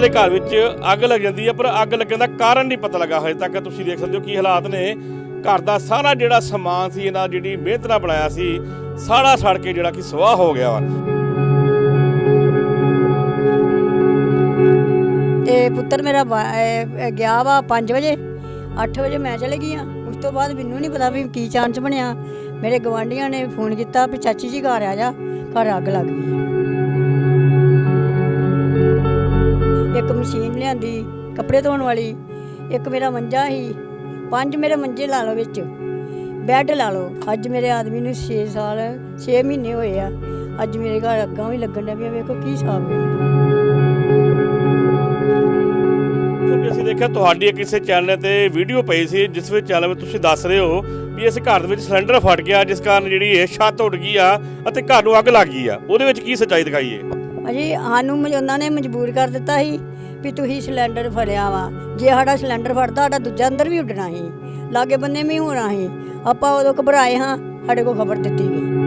ਇਹਨਾਂ ਦੇ ਘਰ ਵਿੱਚ ਅੱਗ ਲੱਗ ਜਾਂਦੀ ਹੈ, ਪਰ ਅੱਗ ਲੱਗਣ ਦਾ ਕਾਰਨ ਨਹੀਂ ਪਤਾ ਲੱਗਾ ਹਜੇ ਤੱਕ। ਤੁਸੀਂ ਦੇਖ ਸਕਦੇ ਹੋ ਕੀ ਹਾਲਾਤ ਨੇ। ਘਰ ਦਾ ਸਾਰਾ ਜਿਹੜਾ ਸਮਾਨ ਸੀ, ਇਹਨਾਂ ਜਿਹੜੀ ਮਿਹਨਤ ਨਾਲ ਬਣਾਇਆ ਸੀ ਸਾਰਾ ਸੜ ਕੇ ਜਿਹੜਾ ਕਿ ਸਵਾਹ ਹੋ ਗਿਆ। ਵਾ ਤੇ ਪੁੱਤਰ ਮੇਰਾ ਗਿਆ ਵਾ 5 ਵਜੇ 8 ਵਜੇ ਮੈਂ ਚਲੇ ਗਈ ਆ ਉਸ ਤੋਂ ਬਾਅਦ ਮੈਨੂੰ ਨਹੀਂ ਪਤਾ ਵੀ ਕੀ ਚਾਂਸ ਬਣਿਆ। ਮੇਰੇ ਗਵਾਂਢੀਆਂ ਨੇ ਫੋਨ ਕੀਤਾ ਵੀ ਚਾਚੀ ਜੀ ਘਰ ਆ ਜਾ, ਘਰ ਅੱਗ ਲੱਗ ਗਈ ਮਸ਼ੀਨ ਲਿਆਂਦੀ ਕੱਪੜੇ ਧੋਣ ਵਾਲੀ ਇੱਕ ਮੇਰਾ ਮੰਜਾ ਸੀ ਪੰਜ ਮੇਰੇ ਮੰਜੇ ਲਾ ਲਓ ਵਿੱਚ ਬੈੱਡ ਲਾ ਲਓ। ਅੱਜ ਮੇਰੇ ਆਦਮੀ ਨੂੰ 6 ਸਾਲ 6 ਮਹੀਨੇ ਹੋਏ ਆ ਅੱਜ ਮੇਰੇ ਘਰ ਅੱਗਾਂ ਵੀ ਲੱਗਣ ਡਿਆ ਵੇਖੋ ਕੀ ਹਿਸਾਬ ਹੈ। ਅਸੀਂ ਦੇਖਿਆ ਤੁਹਾਡੀ ਕਿਸੇ ਚੈਨਲ ਤੇ ਵੀਡੀਓ ਪਈ ਸੀ ਜਿਸ ਵਿੱਚ ਚੈਨਲ ਵਿੱਚ ਤੁਸੀਂ ਦੱਸ ਰਹੇ ਹੋ ਵੀ ਇਸ ਘਰ ਦੇ ਵਿੱਚ ਸਿਲੰਡਰ ਫਟ ਗਿਆ ਜਿਸ ਕਾਰਨ ਜਿਹੜੀ ਇਹ ਛੱਤ ਉੱਡ ਗਈ ਆ ਅਤੇ ਘਰ ਨੂੰ ਅੱਗ ਲੱਗ ਗਈ ਆ। ਉਹਦੇ ਵਿੱਚ ਕੀ ਸੱਚਾਈ ਦਿਖਾਈ ਹੈ? ਅਜੀ ਸਾਨੂੰ ਉਹਨਾਂ ਨੇ ਮਜਬੂਰ ਕਰ ਦਿੱਤਾ ਸੀ। ਵੀ ਤੁਸੀਂ ਸਿਲੰਡਰ ਫੜਿਆ ਵਾ। ਜੇ ਸਾਡਾ ਸਿਲੰਡਰ ਫੜਦਾ, ਸਾਡਾ ਦੂਜਾ ਅੰਦਰ ਵੀ ਉੱਡਣਾ ਸੀ। ਲਾਗੇ ਬੰਨੇ ਵੀ ਹੋਣਾ ਸੀ। ਆਪਾਂ ਉਦੋਂ ਘਬਰਾਏ ਹਾਂ, ਸਾਡੇ ਕੋਲ ਖਬਰ ਦਿੱਤੀ ਗਈ।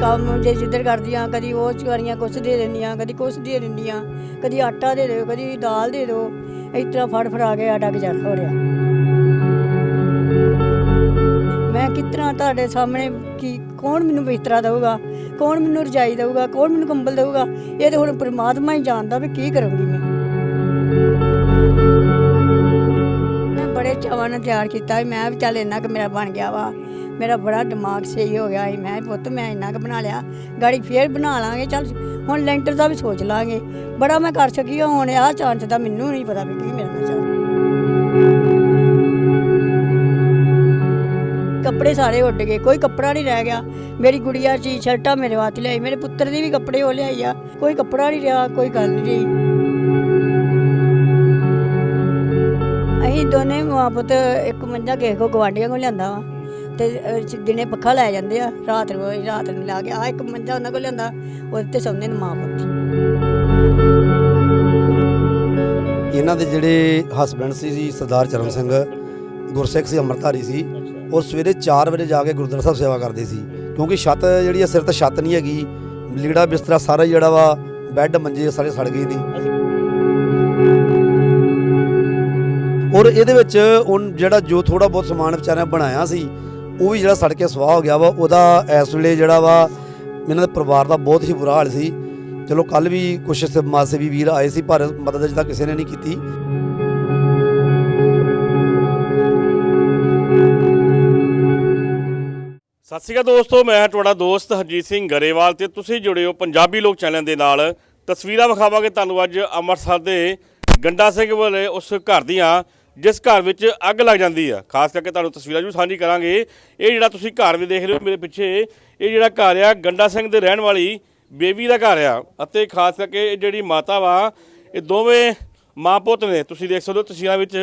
ਕੰਮ ਜੇ ਜਿੱਧਰ ਕਰਦੀਆਂ, ਕਦੀ ਉਹ ਚਵਾਰੀਆਂ ਕੁਛ ਦੇ ਦਿੰਦੀਆਂ, ਕਦੀ ਕੁਛ ਦੇ ਦਿੰਦੀਆਂ, ਕਦੀ ਆਟਾ ਦੇ ਦਿਓ, ਕਦੀ ਦਾਲ ਦੇ ਦਿਓ। ਇਸ ਤਰ੍ਹਾਂ ਫੜ ਫੜਾ ਕੇ ਸਾਡਾ ਗੁਜ਼ਾਰਾ ਹੋ ਰਿਹਾ। ਮੈਂ ਕਿਤਨਾ ਤੁਹਾਡੇ ਸਾਹਮਣੇ ਕੀ, ਕੌਣ ਮੈਨੂੰ ਬਿਸਤਰਾ ਦੇਊਗਾ? ਕੌਣ ਮੈਨੂੰ ਰਜਾਈ ਦਊਗਾ ਕੌਣ ਮੈਨੂੰ ਕੰਬਲ ਦਊਗਾ? ਇਹ ਤੇ ਹੁਣ ਪ੍ਰਮਾਤਮਾ ਹੀ ਜਾਣਦਾ ਵੀ ਕੀ ਕਰੂੰਗੀ ਮੈਂ। ਮੈਂ ਬੜੇ ਚਾਵਾਂ ਨਾਲ ਤਿਆਰ ਕੀਤਾ ਸੀ। ਮੈਂ ਵੀ ਚੱਲ ਇੰਨਾ ਕੁ ਮੇਰਾ ਬਣ ਗਿਆ ਵਾ। ਮੇਰਾ ਬੜਾ ਦਿਮਾਗ ਸਹੀ ਹੋ ਗਿਆ ਸੀ। ਮੈਂ ਕਿਹਾ, ਪੁੱਤ ਮੈਂ ਇੰਨਾ ਕੁ ਬਣਾ ਲਿਆ। ਗਾੜੀ ਫੇਰ ਬਣਾ ਲਾਂਗੇ। ਚੱਲ ਹੁਣ ਲੈਂਟਰ ਦਾ ਵੀ ਸੋਚ ਲਾਂਗੇ। ਬੜਾ ਮੈਂ ਕਰ ਸਕੀ ਹੁਣ ਆਹ ਚਾਂਸ ਦਾ ਮੈਨੂੰ ਨਹੀਂ ਪਤਾ ਵੀ ਕੀ ਮਿਲਣਾ ਨਾਲ ਕੱਪੜੇ ਸਾਰੇ ਉੱਡ ਗਏ, ਕੋਈ ਕੱਪੜਾ ਨਹੀਂ ਰਹਿ ਗਿਆ। ਮੇਰੀ ਗੁੜੀਆ ਜੀ ਸ਼ਰਟਾਂ ਮੇਰੇ ਵਾਸਤੇ ਲਿਆਈ, ਮੇਰੇ ਪੁੱਤਰ ਦੇ ਵੀ ਕੱਪੜੇ ਉਹ ਲਿਆਈ ਆ। ਕੋਈ ਕੱਪੜਾ ਨਹੀਂ ਰਿਹਾ, ਕੋਈ ਗੱਲ ਨਹੀਂ ਰਹੀ। ਅਸੀਂ ਦੋਨੇ ਮਾਂ ਪੁੱਤ ਇੱਕ ਮੰਜਾ ਕਿਸੇ ਕੋ ਗਵਾਂਢੀਆਂ ਕੋ ਲਿਆਂਦਾ ਵਾ, ਤੇ ਦਿਨੇ ਪੱਖਾ ਲੈ ਜਾਂਦੇ ਆ, ਰਾਤ ਨੂੰ ਰਾਤ ਨੂੰ ਲਾ ਕੇ ਆ ਇੱਕ ਮੰਜਾ ਉਹਨਾਂ ਕੋਲ ਲਿਆਂਦਾ, ਉਹਦੇ ਤੇ ਸੌਂਦੇ ਨੇ ਮਾਂ ਪੁੱਤ। ਇਹਨਾਂ ਦੇ ਜਿਹੜੇ ਹਸਬੰਡ ਸੀ ਜੀ, ਸਰਦਾਰ ਚਰਨ ਸਿੰਘ, ਗੁਰਸਿੱਖ ਸੀ, ਅੰਮ੍ਰਿਤਧਾਰੀ ਸੀ ਉਹ ਸਵੇਰੇ 4 ਵਜੇ ਜਾ ਕੇ ਗੁਰਦੁਆਰਾ ਸਾਹਿਬ ਸੇਵਾ ਕਰਦੇ ਸੀ, ਕਿਉਂਕਿ ਛੱਤ ਜਿਹੜੀ ਆ, ਸਿਰ ਤੇ ਛੱਤ ਨਹੀਂ ਹੈਗੀ, ਲੀੜਾ ਬਿਸਤਰਾ ਸਾਰਾ ਜਿਹੜਾ ਵਾ, ਬੈੱਡ ਮੰਜੇ ਸਾਰੇ ਸੜ ਗਏ ਨੇ। ਔਰ ਇਹਦੇ ਵਿੱਚ ਹੁਣ ਜਿਹੜਾ ਜੋ ਥੋੜਾ ਬਹੁਤ ਸਮਾਨ ਵਿਚਾਰਿਆਂ ਬਣਾਇਆ ਸੀ, ਉਹ ਵੀ ਜਿਹੜਾ ਸੜ ਕੇ ਸਵਾਹ ਹੋ ਗਿਆ ਵਾ, ਉਹਦਾ ਇਸ ਵੇਲੇ ਜਿਹੜਾ ਵਾ, ਇਹਨਾਂ ਦੇ ਪਰਿਵਾਰ ਦਾ ਬਹੁਤ ਹੀ ਬੁਰਾ ਹਾਲ ਸੀ। ਚਲੋ ਕੱਲ ਵੀ ਕੁਛ ਸਮਾਜ ਸੇਵੀ ਵੀਰ ਆਏ ਸੀ, ਪਰ ਮਦਦ ਅਜੇ ਤੱਕ ਕਿਸੇ ਨੇ ਨਹੀਂ ਕੀਤੀ। ਸਤਿ ਸ਼੍ਰੀ ਅਕਾਲ ਦੋਸਤੋ, ਮੈਂ ਤੁਹਾਡਾ ਦੋਸਤ ਹਰਜੀਤ ਸਿੰਘ ਗਰੇਵਾਲ ਤੇ ਤੁਸੀਂ ਜੁੜੇ ਹੋ ਪੰਜਾਬੀ ਲੋਕ ਚੈਨਲ ਦੇ ਨਾਲ। ਤਸਵੀਰਾਂ ਵਿਖਾਵਾਂਗੇ ਤੁਹਾਨੂੰ ਅੱਜ ਅੰਮ੍ਰਿਤਸਰ ਦੇ ਗੰਡਾ ਸਿੰਘ ਵਾਲੇ ਉਸ ਘਰ ਦੀਆਂ, ਜਿਸ ਘਰ ਵਿੱਚ ਅੱਗ ਲੱਗ ਜਾਂਦੀ ਆ। ਖਾਸ ਕਰਕੇ ਤੁਹਾਨੂੰ ਤਸਵੀਰਾਂ ਵੀ ਸਾਂਝੀ ਕਰਾਂਗੇ। ਇਹ ਜਿਹੜਾ ਤੁਸੀਂ ਘਰ ਵੀ ਦੇਖ ਰਹੇ ਹੋ ਮੇਰੇ ਪਿੱਛੇ, ਇਹ ਜਿਹੜਾ ਘਰ ਆ, ਗੰਡਾ ਸਿੰਘ ਦੇ ਰਹਿਣ ਵਾਲੀ ਬੇਬੀ ਦਾ ਘਰ ਆ। ਅਤੇ ਖਾਸ ਕਰਕੇ ਇਹ ਜਿਹੜੀ ਮਾਤਾ ਵਾ, ਇਹ ਦੋਵੇਂ ਮਾਂ ਪੁੱਤ ਨੇ। ਤੁਸੀਂ ਦੇਖ ਸਕਦੇ ਹੋ ਤਸਵੀਰਾਂ ਵਿੱਚ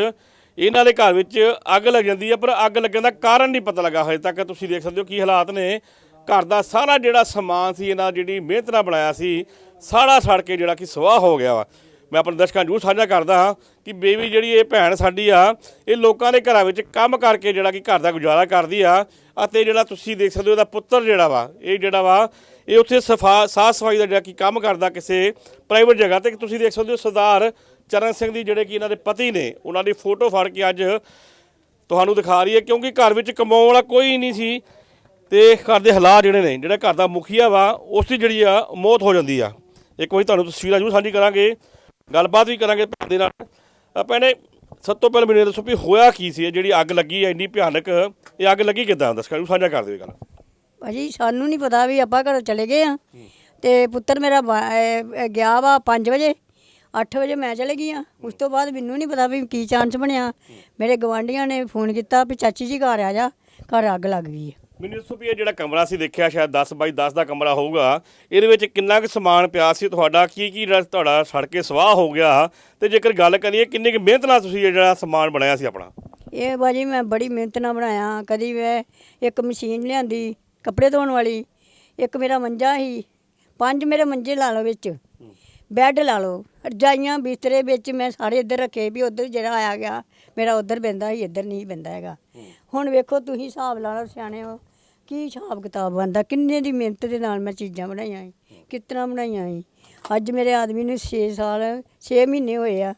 ਇਹਨਾਂ ਦੇ ਘਰ ਵਿੱਚ ਅੱਗ ਲੱਗ ਜਾਂਦੀ ਹੈ, ਪਰ ਅੱਗ ਲੱਗਣ ਦਾ ਕਾਰਨ ਨਹੀਂ ਪਤਾ ਲੱਗਾ ਹਜੇ ਤੱਕ। ਤੁਸੀਂ ਦੇਖ ਸਕਦੇ ਹੋ ਕੀ ਹਾਲਾਤ ਨੇ। ਘਰ ਦਾ ਸਾਰਾ ਜਿਹੜਾ ਸਮਾਨ ਸੀ, ਇਹਨਾਂ ਜਿਹੜੀ ਮਿਹਨਤ ਨਾਲ ਬਣਾਇਆ ਸੀ ਸਾਰਾ ਸੜ ਕੇ ਜਿਹੜਾ ਕਿ ਸਵਾਹ ਹੋ ਗਿਆ ਵਾ। ਮੈਂ ਆਪਣੇ ਦਰਸ਼ਕਾਂ ਨੂੰ ਜ਼ਰੂਰ ਸਾਂਝਾ ਕਰਦਾ ਹਾਂ ਕਿ ਬੇਬੀ ਜਿਹੜੀ ਇਹ ਭੈਣ ਸਾਡੀ ਆ, ਇਹ ਲੋਕਾਂ ਦੇ ਘਰਾਂ ਵਿੱਚ ਕੰਮ ਕਰਕੇ ਜਿਹੜਾ ਕਿ ਘਰ ਦਾ ਗੁਜ਼ਾਰਾ ਕਰਦੀ ਆ। ਅਤੇ ਜਿਹੜਾ ਤੁਸੀਂ ਦੇਖ ਸਕਦੇ ਹੋ, ਇਹਦਾ ਪੁੱਤਰ ਜਿਹੜਾ ਵਾ, ਇਹ ਜਿਹੜਾ ਵਾ, ਇਹ ਉੱਥੇ ਸਫਾ ਸਾਫ਼ ਸਫ਼ਾਈ ਦਾ ਜਿਹੜਾ ਕਿ ਕੰਮ ਕਰਦਾ ਕਿਸੇ ਪ੍ਰਾਈਵੇਟ ਜਗ੍ਹਾ ਤੇ। ਤੁਸੀਂ ਦੇਖ ਸਕਦੇ ਹੋ, ਸਰਦਾਰ ਚਰਨ ਸਿੰਘ ਦੀ ਜਿਹੜੇ ਕਿ ਇਹਨਾਂ ਦੇ ਪਤੀ ਨੇ, ਉਹਨਾਂ ਦੀ ਫੋਟੋ ਫੜ ਕੇ ਅੱਜ ਤੁਹਾਨੂੰ ਦਿਖਾ ਰਹੀ ਹੈ, ਕਿਉਂਕਿ ਘਰ ਵਿੱਚ ਕਮਾਉਣ ਵਾਲਾ ਕੋਈ ਨਹੀਂ ਸੀ ਤੇ ਘਰ ਦੇ ਹਾਲਾਤ ਜਿਹੜੇ ਨੇ, ਜਿਹੜਾ ਘਰ ਦਾ ਮੁਖੀਆ ਵਾ, ਉਸ ਦੀ ਜਿਹੜੀ ਆ ਮੌਤ ਹੋ ਜਾਂਦੀ ਆ। ਇੱਕ ਵਾਰੀ ਤੁਹਾਨੂੰ ਤਸਵੀਰਾਂ ਜ਼ਰੂਰ ਸਾਂਝੀ ਕਰਾਂਗੇ, ਗੱਲਬਾਤ ਵੀ ਕਰਾਂਗੇ ਭੈਣ ਦੇ ਨਾਲ। ਅ, ਭੈਣੇ, ਸਭ ਤੋਂ ਪਹਿਲਾਂ ਮੈਨੂੰ ਇਹ ਦੱਸੋ ਵੀ ਹੋਇਆ ਕੀ ਸੀ, ਇਹ ਜਿਹੜੀ ਅੱਗ ਲੱਗੀ ਹੈ, ਇੰਨੀ ਭਿਆਨਕ, ਇਹ ਅੱਗ ਲੱਗੀ ਕਿਦਾਂ? ਦੱਸੋ ਨੂੰ ਸਾਂਝਾ ਕਰ ਦਿਓ ਇਹ ਗੱਲ। ਭਾਜੀ, ਸਾਨੂੰ ਨਹੀਂ ਪਤਾ ਵੀ ਆਪਾਂ ਘਰੋਂ ਚਲੇ ਗਏ ਆ। ਤੇ ਪੁੱਤਰ ਮੇਰਾ ਗਿਆ ਵਾ 5 ਵਜੇ। 8 ਵਜੇ ਮੈਂ ਚਲੇ ਗਈ ਆ ਉਸ ਤੋਂ ਬਾਅਦ ਮੈਨੂੰ ਨਹੀਂ ਪਤਾ ਵੀ ਕੀ ਚਾਂਸ ਬਣਿਆ। ਮੇਰੇ ਗਵਾਂਢੀਆਂ ਨੇ ਫੋਨ ਕੀਤਾ ਵੀ ਚਾਚੀ ਜੀ ਘਰ ਆ ਜਾ ਘਰ ਅੱਗ ਲੱਗ ਗਈ ਹੈ। ਮੈਨੂੰ ਦੱਸੋ ਵੀ ਇਹ ਜਿਹੜਾ ਕਮਰਾ ਸੀ ਦੇਖਿਆ ਸ਼ਾਇਦ 10 ਬਾਈ 10 ਦਾ ਕਮਰਾ ਹੋਊਗਾ। ਇਹਦੇ ਵਿੱਚ ਕਿੰਨਾ ਕੁ ਸਮਾਨ ਪਿਆ ਸੀ ਤੁਹਾਡਾ? ਕੀ ਕੀ ਜਿਹੜਾ ਤੁਹਾਡਾ ਸੜ ਕੇ ਸਵਾਹ ਹੋ ਗਿਆ? ਤੇ ਜੇਕਰ ਗੱਲ ਕਰੀਏ ਕਿੰਨੀ ਕੁ ਮਿਹਨਤ ਨਾਲ ਤੁਸੀਂ ਇਹ ਜਿਹੜਾ ਸਮਾਨ ਬਣਾਇਆ ਸੀ ਆਪਣਾ? ਇਹ ਬਾਜੀ ਮੈਂ ਬੜੀ ਮਿਹਨਤ ਨਾਲ ਬਣਾਇਆ। ਕਦੀ ਮੈਂ ਇੱਕ ਮਸ਼ੀਨ ਲਿਆਂਦੀ ਕੱਪੜੇ ਧੋਣ ਵਾਲੀ ਇੱਕ ਮੇਰਾ ਮੰਜਾ ਸੀ ਪੰਜ ਮੇਰੇ ਮੰਜੇ ਲਾ ਲਓ ਵਿੱਚ। ਬੈੱਡ ਲਾ ਲਓ। ਰਜਾਈਆਂ ਬਿਸਤਰੇ ਵਿੱਚ ਮੈਂ ਸਾਰੇ ਇੱਧਰ ਰੱਖੇ ਵੀ ਉੱਧਰ ਜਿਹੜਾ ਆਇਆ ਗਿਆ, ਮੇਰਾ ਉੱਧਰ ਪੈਂਦਾ ਸੀ, ਇੱਧਰ ਨਹੀਂ ਪੈਂਦਾ ਹੈਗਾ। ਹੁਣ ਵੇਖੋ ਤੁਸੀਂ ਹਿਸਾਬ ਲਾ ਲਓ ਸਿਆਣੇ ਹੋ, ਕੀ ਹਿਸਾਬ ਕਿਤਾਬ ਬੰਦਾ ਕਿੰਨੇ ਦੀ ਮਿਹਨਤ ਦੇ ਨਾਲ ਮੈਂ ਚੀਜ਼ਾਂ ਬਣਾਈਆਂ ਸੀ ਕਿਸ ਤਰ੍ਹਾਂ ਬਣਾਈਆਂ ਸੀ। ਅੱਜ ਮੇਰੇ ਆਦਮੀ ਨੂੰ 6 ਸਾਲ 6 ਮਹੀਨੇ ਹੋਏ ਆ।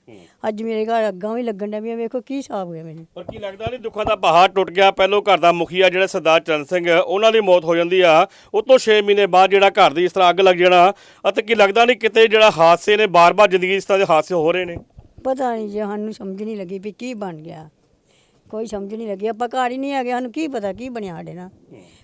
ਅੱਜ ਮੇਰੇ ਘਰ ਅੱਗਾਂ ਵੀ ਲੱਗਣ ਡਿਆ ਵੀ ਵੇਖੋ ਕੀ ਹਿਸਾਬ ਹੋਇਆ ਮੈਨੂੰ। ਪਰ ਕੀ ਲੱਗਦਾ ਨਹੀਂ ਦੁੱਖਾਂ ਦਾ ਪਹਾੜ ਟੁੱਟ ਗਿਆ ਪਹਿਲੋਂ ਘਰ ਦਾ ਮੁਖੀਆ ਜਿਹੜਾ ਸਰਦਾਰ ਚਰਨ ਸਿੰਘ ਉਹਨਾਂ ਦੀ ਮੌਤ ਹੋ ਜਾਂਦੀ ਆ। ਉਹ ਤੋਂ 6 ਮਹੀਨੇ ਬਾਅਦ ਜਿਹੜਾ ਘਰ ਦੀ ਇਸ ਤਰ੍ਹਾਂ ਅੱਗ ਲੱਗ ਜਾਣਾ। ਅਤੇ ਕੀ ਲੱਗਦਾ ਨਹੀਂ ਕਿਤੇ ਜਿਹੜਾ ਹਾਦਸੇ ਨੇ ਬਾਰ-ਬਾਰ ਜ਼ਿੰਦਗੀ ਇਸ ਤਰ੍ਹਾਂ ਦੇ ਹਾਦਸੇ ਹੋ ਰਹੇ ਨੇ? ਪਤਾ ਨਹੀਂ ਜੇ ਸਾਨੂੰ ਸਮਝ ਨਹੀਂ ਲੱਗੀ ਵੀ ਕੀ ਬਣ ਗਿਆ। ਕੋਈ ਸਮਝ ਨਹੀਂ ਲੱਗੀ ਆਪਾਂ ਘਰ ਹੀ ਨਹੀਂ ਹੈਗੇ ਸਾਨੂੰ ਕੀ ਪਤਾ ਕੀ ਬਣਿਆ ਸਾਡੇ ਨਾਲ।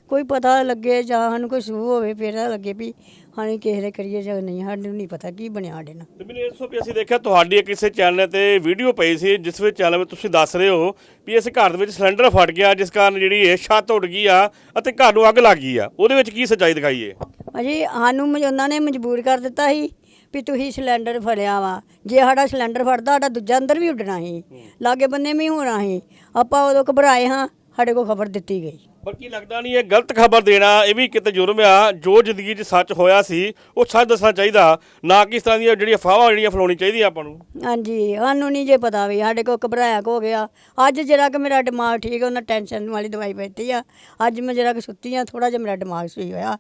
ਕੋਈ ਪਤਾ ਲੱਗੇ ਜਾਂ ਸਾਨੂੰ ਕੋਈ ਸੂਹ ਹੋਵੇ ਫਿਰ ਲੱਗੇ ਵੀ ਹਾਂ ਕਿਸੇ ਦੇ ਕਰੀਏ ਜਾਂ ਨਹੀਂ ਸਾਨੂੰ ਨਹੀਂ ਪਤਾ ਕੀ ਬਣਿਆ ਸਾਡੇ ਨਾਲ। ਤੇ ਮੈਨੂੰ ਇਸ ਤੋਂ ਵੀ ਅਸੀਂ ਦੇਖਿਆ ਤੁਹਾਡੀ ਕਿਸੇ ਚੈਨਲ ਤੇ ਵੀਡੀਓ ਪਈ ਸੀ ਜਿਸ ਵਿੱਚ ਚੈਨਲ ਵਿੱਚ ਤੁਸੀਂ ਦੱਸ ਰਹੇ ਹੋ ਵੀ ਇਸ ਘਰ ਦੇ ਵਿੱਚ ਸਿਲੰਡਰ ਫਟ ਗਿਆ ਜਿਸ ਕਾਰਨ ਜਿਹੜੀ ਇਹ ਛੱਤ ਉੱਡ ਗਈ ਆ ਅਤੇ ਘਰ ਨੂੰ ਅੱਗ ਲੱਗ ਗਈ ਆ। ਉਹਦੇ ਵਿੱਚ ਕੀ ਸੱਚਾਈ ਦਿਖਾਈਏ ਅਜੀ ਸਾਨੂੰ ਮਜ- ਉਹਨਾਂ ਨੇ ਮਜਬੂਰ ਕਰ ਦਿੱਤਾ ਸੀ ਵੀ ਤੁਸੀਂ ਸਿਲੰਡਰ ਫੜਿਆ ਵਾ। ਜੇ ਸਾਡਾ ਸਿਲੰਡਰ ਫੜਦਾ ਸਾਡਾ ਦੂਜਾ ਅੰਦਰ ਵੀ ਉੱਡਣਾ ਸੀ। ਲਾਗੇ ਬੰਨੇ ਵੀ ਹੋਣਾ ਸੀ। ਆਪਾਂ ਉਦੋਂ ਘਬਰਾਏ ਹਾਂ ਸਾਡੇ ਕੋਲ ਖਬਰ ਦਿੱਤੀ ਗਈ। ਪਰ ਕੀ ਲੱਗਦਾ ਨਹੀਂ, ਇਹ ਗਲਤ ਖਬਰ ਦੇਣਾ, ਇਹ ਵੀ ਕਿਤੇ ਜੁਰਮ ਆ, ਜੋ ਜ਼ਿੰਦਗੀ 'ਚ ਸੱਚ ਹੋਇਆ ਸੀ, ਉਹ ਸੱਚ ਦੱਸਣਾ ਚਾਹੀਦਾ, ਨਾ ਕਿ ਇਸ ਤਰ੍ਹਾਂ ਦੀਆਂ ਜਿਹੜੀਆਂ ਅਫਵਾਹਾਂ ਜਿਹੜੀਆਂ ਫੈਲਾਉਣੀ ਚਾਹੀਦੀਆਂ ਆਪਾਂ ਨੂੰ। ਹਾਂਜੀ, ਸਾਨੂੰ ਨਹੀਂ ਜੇ ਪਤਾ ਵੀ, ਸਾਡੇ ਕੋਲ ਘਬਰਾਇਆ ਹੋ ਗਿਆ। ਅੱਜ ਜਿਹੜਾ ਕਿ ਮੇਰਾ ਦਿਮਾਗ ਠੀਕ ਹੈ ਉਹਨਾਂ ਟੈਨਸ਼ਨ ਵਾਲੀ ਦਵਾਈ ਪੈਤੀ ਆ। ਅੱਜ ਮੈਂ ਜਿਹੜਾ ਕਿ ਸੁੱਤੀ ਆ ਥੋੜਾ ਜਿਹਾ ਮੇਰਾ ਦਿਮਾਗ ਸਹੀ ਹੋਇਆ।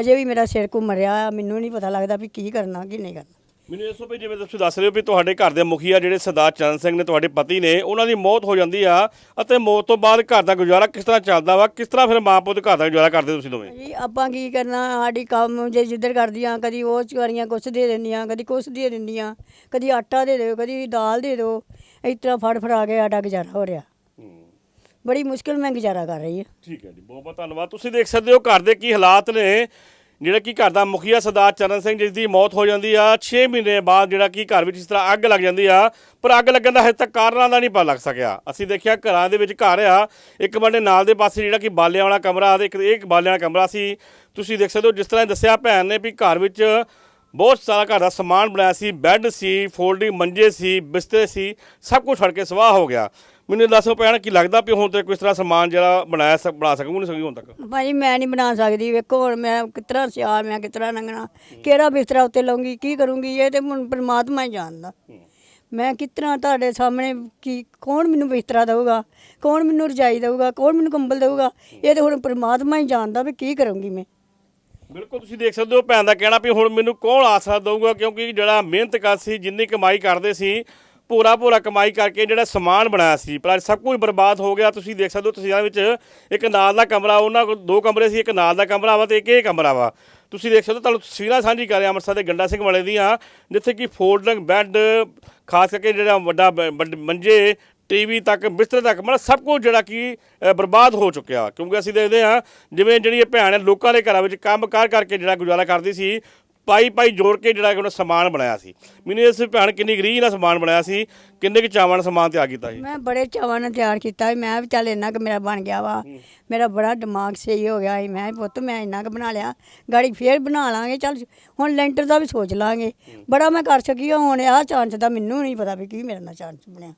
ਅਜੇ ਵੀ ਮੇਰਾ ਸਿਰ ਘੁੰਮ ਰਿਹਾ, ਮੈਨੂੰ ਨਹੀਂ ਪਤਾ ਲੱਗਦਾ ਵੀ ਕੀ ਕਰਨਾ, ਕੀ ਨਹੀਂ ਕਰਨਾ। ਮੈਨੂੰ ਤੋਂ ਵੀ ਜਿਵੇਂ ਤੁਸੀਂ ਦੱਸ ਰਹੇ ਹੋ ਵੀ ਤੁਹਾਡੇ ਘਰ ਦੇ ਮੁਖੀਆ ਜਿਹੜੇ ਸਰਦਾਰ ਚਰਨ ਸਿੰਘ ਨੇ ਤੁਹਾਡੇ ਪਤੀ ਨੇ ਉਹਨਾਂ ਦੀ ਮੌਤ ਹੋ ਜਾਂਦੀ ਆ ਅਤੇ ਮੌਤ ਤੋਂ ਬਾਅਦ ਘਰ ਦਾ ਗੁਜ਼ਾਰਾ ਕਿਸ ਤਰ੍ਹਾਂ ਚੱਲਦਾ ਵਾ? ਕਿਸ ਤਰ੍ਹਾਂ ਫਿਰ ਮਾਂ ਪੁੱਤ ਘਰ ਦਾ ਗੁਜ਼ਾਰਾ ਕਰਦੇ ਤੁਸੀਂ ਦੋਵੇਂ? ਜੀ ਆਪਾਂ ਕੀ ਕਰਨਾ ਸਾਡੀ ਕੰਮ ਜੇ ਜਿੱਧਰ ਕਰਦੀਆਂ ਕਦੀ ਉਹ ਚਵਾਰੀਆਂ ਕੁਛ ਦੇ ਦਿੰਦੀਆਂ ਕਦੀ ਕੁਛ ਦੇ ਦਿੰਦੀਆਂ ਕਦੀ ਆਟਾ ਦੇ ਦਿਓ ਕਦੀ ਦਾਲ ਦੇ ਦਿਓ ਇਸ ਤਰ੍ਹਾਂ ਫੜ ਫੜਾ ਕੇ ਸਾਡਾ ਗੁਜ਼ਾਰਾ ਹੋ ਰਿਹਾ। ਬੜੀ ਮੁਸ਼ਕਿਲ ਮੈਂ ਗੁਜ਼ਾਰਾ ਕਰ ਰਹੀ ਹਾਂ। ਠੀਕ ਹੈ ਜੀ ਬਹੁਤ ਬਹੁਤ ਧੰਨਵਾਦ। ਤੁਸੀਂ ਦੇਖ ਸਕਦੇ ਹੋ ਘਰ ਦੇ ਕੀ ਹਾਲਾਤ ਨੇ। ਜਿਹੜਾ ਕਿ ਘਰ ਦਾ ਮੁਖੀਆ ਸਰਦਾਰ ਚਰਨ ਸਿੰਘ ਜਿਸ ਦੀ ਮੌਤ ਹੋ ਜਾਂਦੀ ਆ 6 ਮਹੀਨੇ ਬਾਅਦ ਜਿਹੜਾ ਕਿ ਘਰ ਵਿੱਚ ਇਸ ਤਰ੍ਹਾਂ ਅੱਗ ਲੱਗ ਜਾਂਦੀ ਆ, ਪਰ ਅੱਗ ਲੱਗਣ ਦਾ ਹਜੇ ਤੱਕ ਕਾਰਨਾਂ ਦਾ ਨਹੀਂ ਪਤਾ ਲੱਗ ਸਕਿਆ। ਅਸੀਂ ਦੇਖਿਆ ਘਰਾਂ ਦੇ ਵਿੱਚ ਘਰ ਆ, ਇੱਕ ਬੰਦੇ ਨਾਲ ਦੇ ਪਾਸੇ ਜਿਹੜਾ ਕਿ ਬਾਲਿਆਂ ਵਾਲਾ ਕਮਰਾ ਤੇ ਇੱਕ ਇਹ ਇੱਕ ਬਾਲਿਆਂ ਵਾਲਾ ਕਮਰਾ ਸੀ। ਤੁਸੀਂ ਦੇਖ ਸਕਦੇ ਹੋ ਜਿਸ ਤਰ੍ਹਾਂ ਦੱਸਿਆ ਭੈਣ ਨੇ ਵੀ ਘਰ ਵਿੱਚ ਬਹੁਤ ਸਾਰਾ ਘਰ ਦਾ ਸਮਾਨ ਬਣਾਇਆ ਸੀ, ਬੈੱਡ ਸੀ, ਫੋਲਡਿੰਗ ਮੰਜੇ ਸੀ, ਬਿਸਤਰੇ ਸੀ, ਸਭ ਕੁਝ ਫੜ ਕੇ ਸਵਾਹ ਹੋ ਗਿਆ। ਮੈਨੂੰ ਦੱਸੋ ਭੈਣ ਕੀ ਲੱਗਦਾ ਵੀ ਹੁਣ ਤੇ ਕਿਸ ਤਰ੍ਹਾਂ ਸਮਾਨ ਜਿਹੜਾ ਬਣਾਇਆ ਸ- ਬਣਾ ਸਕੂੰ ਨਹੀਂ ਸਕੀ ਹੁਣ ਤੱਕ? ਭਾਜੀ ਮੈਂ ਨਹੀਂ ਬਣਾ ਸਕਦੀ ਵੇਖੋ ਹੁਣ ਮੈਂ ਕਿਤਰਾ ਸਿਆਲ ਮੈਂ ਕਿਤਰਾ ਲੰਘਣਾ। ਕਿਹੜਾ ਬਿਸਤਰਾ ਉੱਤੇ ਲਾਉਂਗੀ ਕੀ ਕਰੂੰਗੀ ਇਹ ਤੇ ਹੁਣ ਪਰਮਾਤਮਾ ਹੀ ਜਾਣਦਾ। ਮੈਂ ਕਿਤਨਾ ਤੁਹਾਡੇ ਸਾਹਮਣੇ ਕੀ ਕੌਣ ਮੈਨੂੰ ਬਿਸਤਰਾ ਦਊਗਾ? ਕੌਣ ਮੈਨੂੰ ਰਜਾਈ ਦਊਗਾ? ਕੌਣ ਮੈਨੂੰ ਕੰਬਲ ਦਊਗਾ? ਇਹ ਤੇ ਹੁਣ ਪਰਮਾਤਮਾ ਹੀ ਜਾਣਦਾ ਵੀ ਕੀ ਕਰੂੰਗੀ ਮੈਂ। ਬਿਲਕੁਲ ਤੁਸੀਂ ਦੇਖ ਸਕਦੇ ਹੋ ਭੈਣ ਦਾ ਕਹਿਣਾ ਵੀ ਹੁਣ ਮੈਨੂੰ ਕੌਣ ਆਸਰਾ ਦਊਗਾ ਕਿਉਂਕਿ ਜਿਹੜਾ ਮਿਹਨਤ ਕਰ ਸੀ ਜਿੰਨੀ ਕਮਾਈ ਕਰਦੇ ਸੀ ਪੂਰਾ ਪੂਰਾ ਕਮਾਈ ਕਰਕੇ ਜਿਹੜਾ ਸਮਾਨ ਬਣਾਇਆ ਸੀ। ਪਰ ਅੱਜ ਸਭ ਕੁਝ ਬਰਬਾਦ ਹੋ ਗਿਆ। ਤੁਸੀਂ ਦੇਖ ਸਕਦੇ ਹੋ ਤਸਵੀਰਾਂ ਵਿੱਚ ਇੱਕ ਨਾਲ ਦਾ ਕਮਰਾ, ਉਹਨਾਂ ਕੋਲ ਦੋ ਕਮਰੇ ਸੀ, ਇੱਕ ਨਾਲ ਦਾ ਕਮਰਾ ਵਾ ਤੇ ਇੱਕ ਇਹ ਕਮਰਾ ਵਾ। ਤੁਸੀਂ ਦੇਖ ਸਕਦੇ ਹੋ, ਤੁਹਾਨੂੰ ਤਸਵੀਰਾਂ ਸਾਂਝੀ ਕਰ ਰਿਹਾ ਅੰਮ੍ਰਿਤਸਰ ਦੇ ਗੰਡਾ ਸਿੰਘ ਵਾਲੇ ਦੀਆਂ, ਜਿੱਥੇ ਕਿ ਫੋਲਡਿੰਗ ਬੈੱਡ, ਖਾਸ ਕਰਕੇ ਜਿਹੜਾ ਵੱਡਾ ਬ- ਵੱਡ- ਮੰਜੇ, ਟੀਵੀ ਤੱਕ, ਬਿਸਤਰ ਤੱਕ, ਮਤਲਬ ਸਭ ਕੁਝ ਜਿਹੜਾ ਕਿ ਬਰਬਾਦ ਹੋ ਚੁੱਕਿਆ। ਕਿਉਂਕਿ ਅਸੀਂ ਦੇਖਦੇ ਹਾਂ, ਜਿਵੇਂ ਜਿਹੜੀ ਇਹ ਭੈਣ ਹੈ, ਲੋਕਾਂ ਦੇ ਘਰਾਂ ਵਿੱਚ ਕੰਮ ਕਾਰ ਕਰਕੇ ਜਿਹੜਾ ਗੁਜ਼ਾਰਾ ਕਰਦੀ ਸੀ ਪਾਈ ਪਾਈ ਜੋੜ ਕੇ ਜਿਹੜਾ ਕਿ ਉਹਨੇ ਸਮਾਨ ਬਣਾਇਆ ਸੀ। ਮੈਨੂੰ ਇਸ ਭੈਣ ਕਿੰਨੀ ਗਰੀਬ ਨਾਲ ਸਮਾਨ ਬਣਾਇਆ ਸੀ ਕਿੰਨੇ ਕੁ ਚਾਵਾਂ ਨਾਲ ਸਮਾਨ ਤਿਆਰ ਕੀਤਾ ਸੀ? ਮੈਂ ਬੜੇ ਚਾਵਾਂ ਨਾਲ ਤਿਆਰ ਕੀਤਾ ਸੀ। ਮੈਂ ਵੀ ਚੱਲ ਇੰਨਾ ਕੁ ਮੇਰਾ ਬਣ ਗਿਆ ਵਾ। ਮੇਰਾ ਬੜਾ ਦਿਮਾਗ ਸਹੀ ਹੋ ਗਿਆ ਸੀ। ਮੈਂ ਕਿਹਾ, ਪੁੱਤ ਮੈਂ ਇੰਨਾ ਕੁ ਬਣਾ ਲਿਆ। ਗਾੜੀ ਫੇਰ ਬਣਾ ਲਾਂਗੇ। ਚੱਲ ਹੁਣ ਲੈਂਟਰ ਦਾ ਵੀ ਸੋਚ ਲਾਂਗੇ। ਬੜਾ ਮੈਂ ਕਰ ਸਕੀ ਹਾਂ, ਹੁਣ ਆਹ ਚਾਂਸ ਦਾ ਮੈਨੂੰ ਨਹੀਂ ਪਤਾ ਵੀ ਕੀ ਮੇਰੇ ਨਾਲ ਚਾਂਸ ਬਣਿਆ।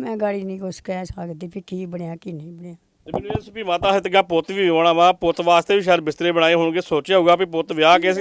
ਮੈਂ ਗਾੜੀ ਨਹੀਂ ਕੁਛ ਕਹਿ ਸਕਦੀ ਵੀ ਕੀ ਬਣਿਆ ਕੀ ਨਹੀਂ ਬਣਿਆ। ਤੇ ਮੈਨੂੰ ਇਸ ਵੀ ਮਾਤਾ ਹਤਗਾ ਪੁੱਤ ਵੀ ਹੋਣਾ ਵਾ ਪੁੱਤ ਵਾਸਤੇ ਵੀ ਸ਼ਾਇਦ ਬਿਸਤਰੇ ਬਣਾਏ ਹੋਣਗੇ ਸੋਚਿਆ ਹੋਊਗਾ ਵੀ ਪੁੱਤ ਵਿਆਹ ਕੇ ਇਸ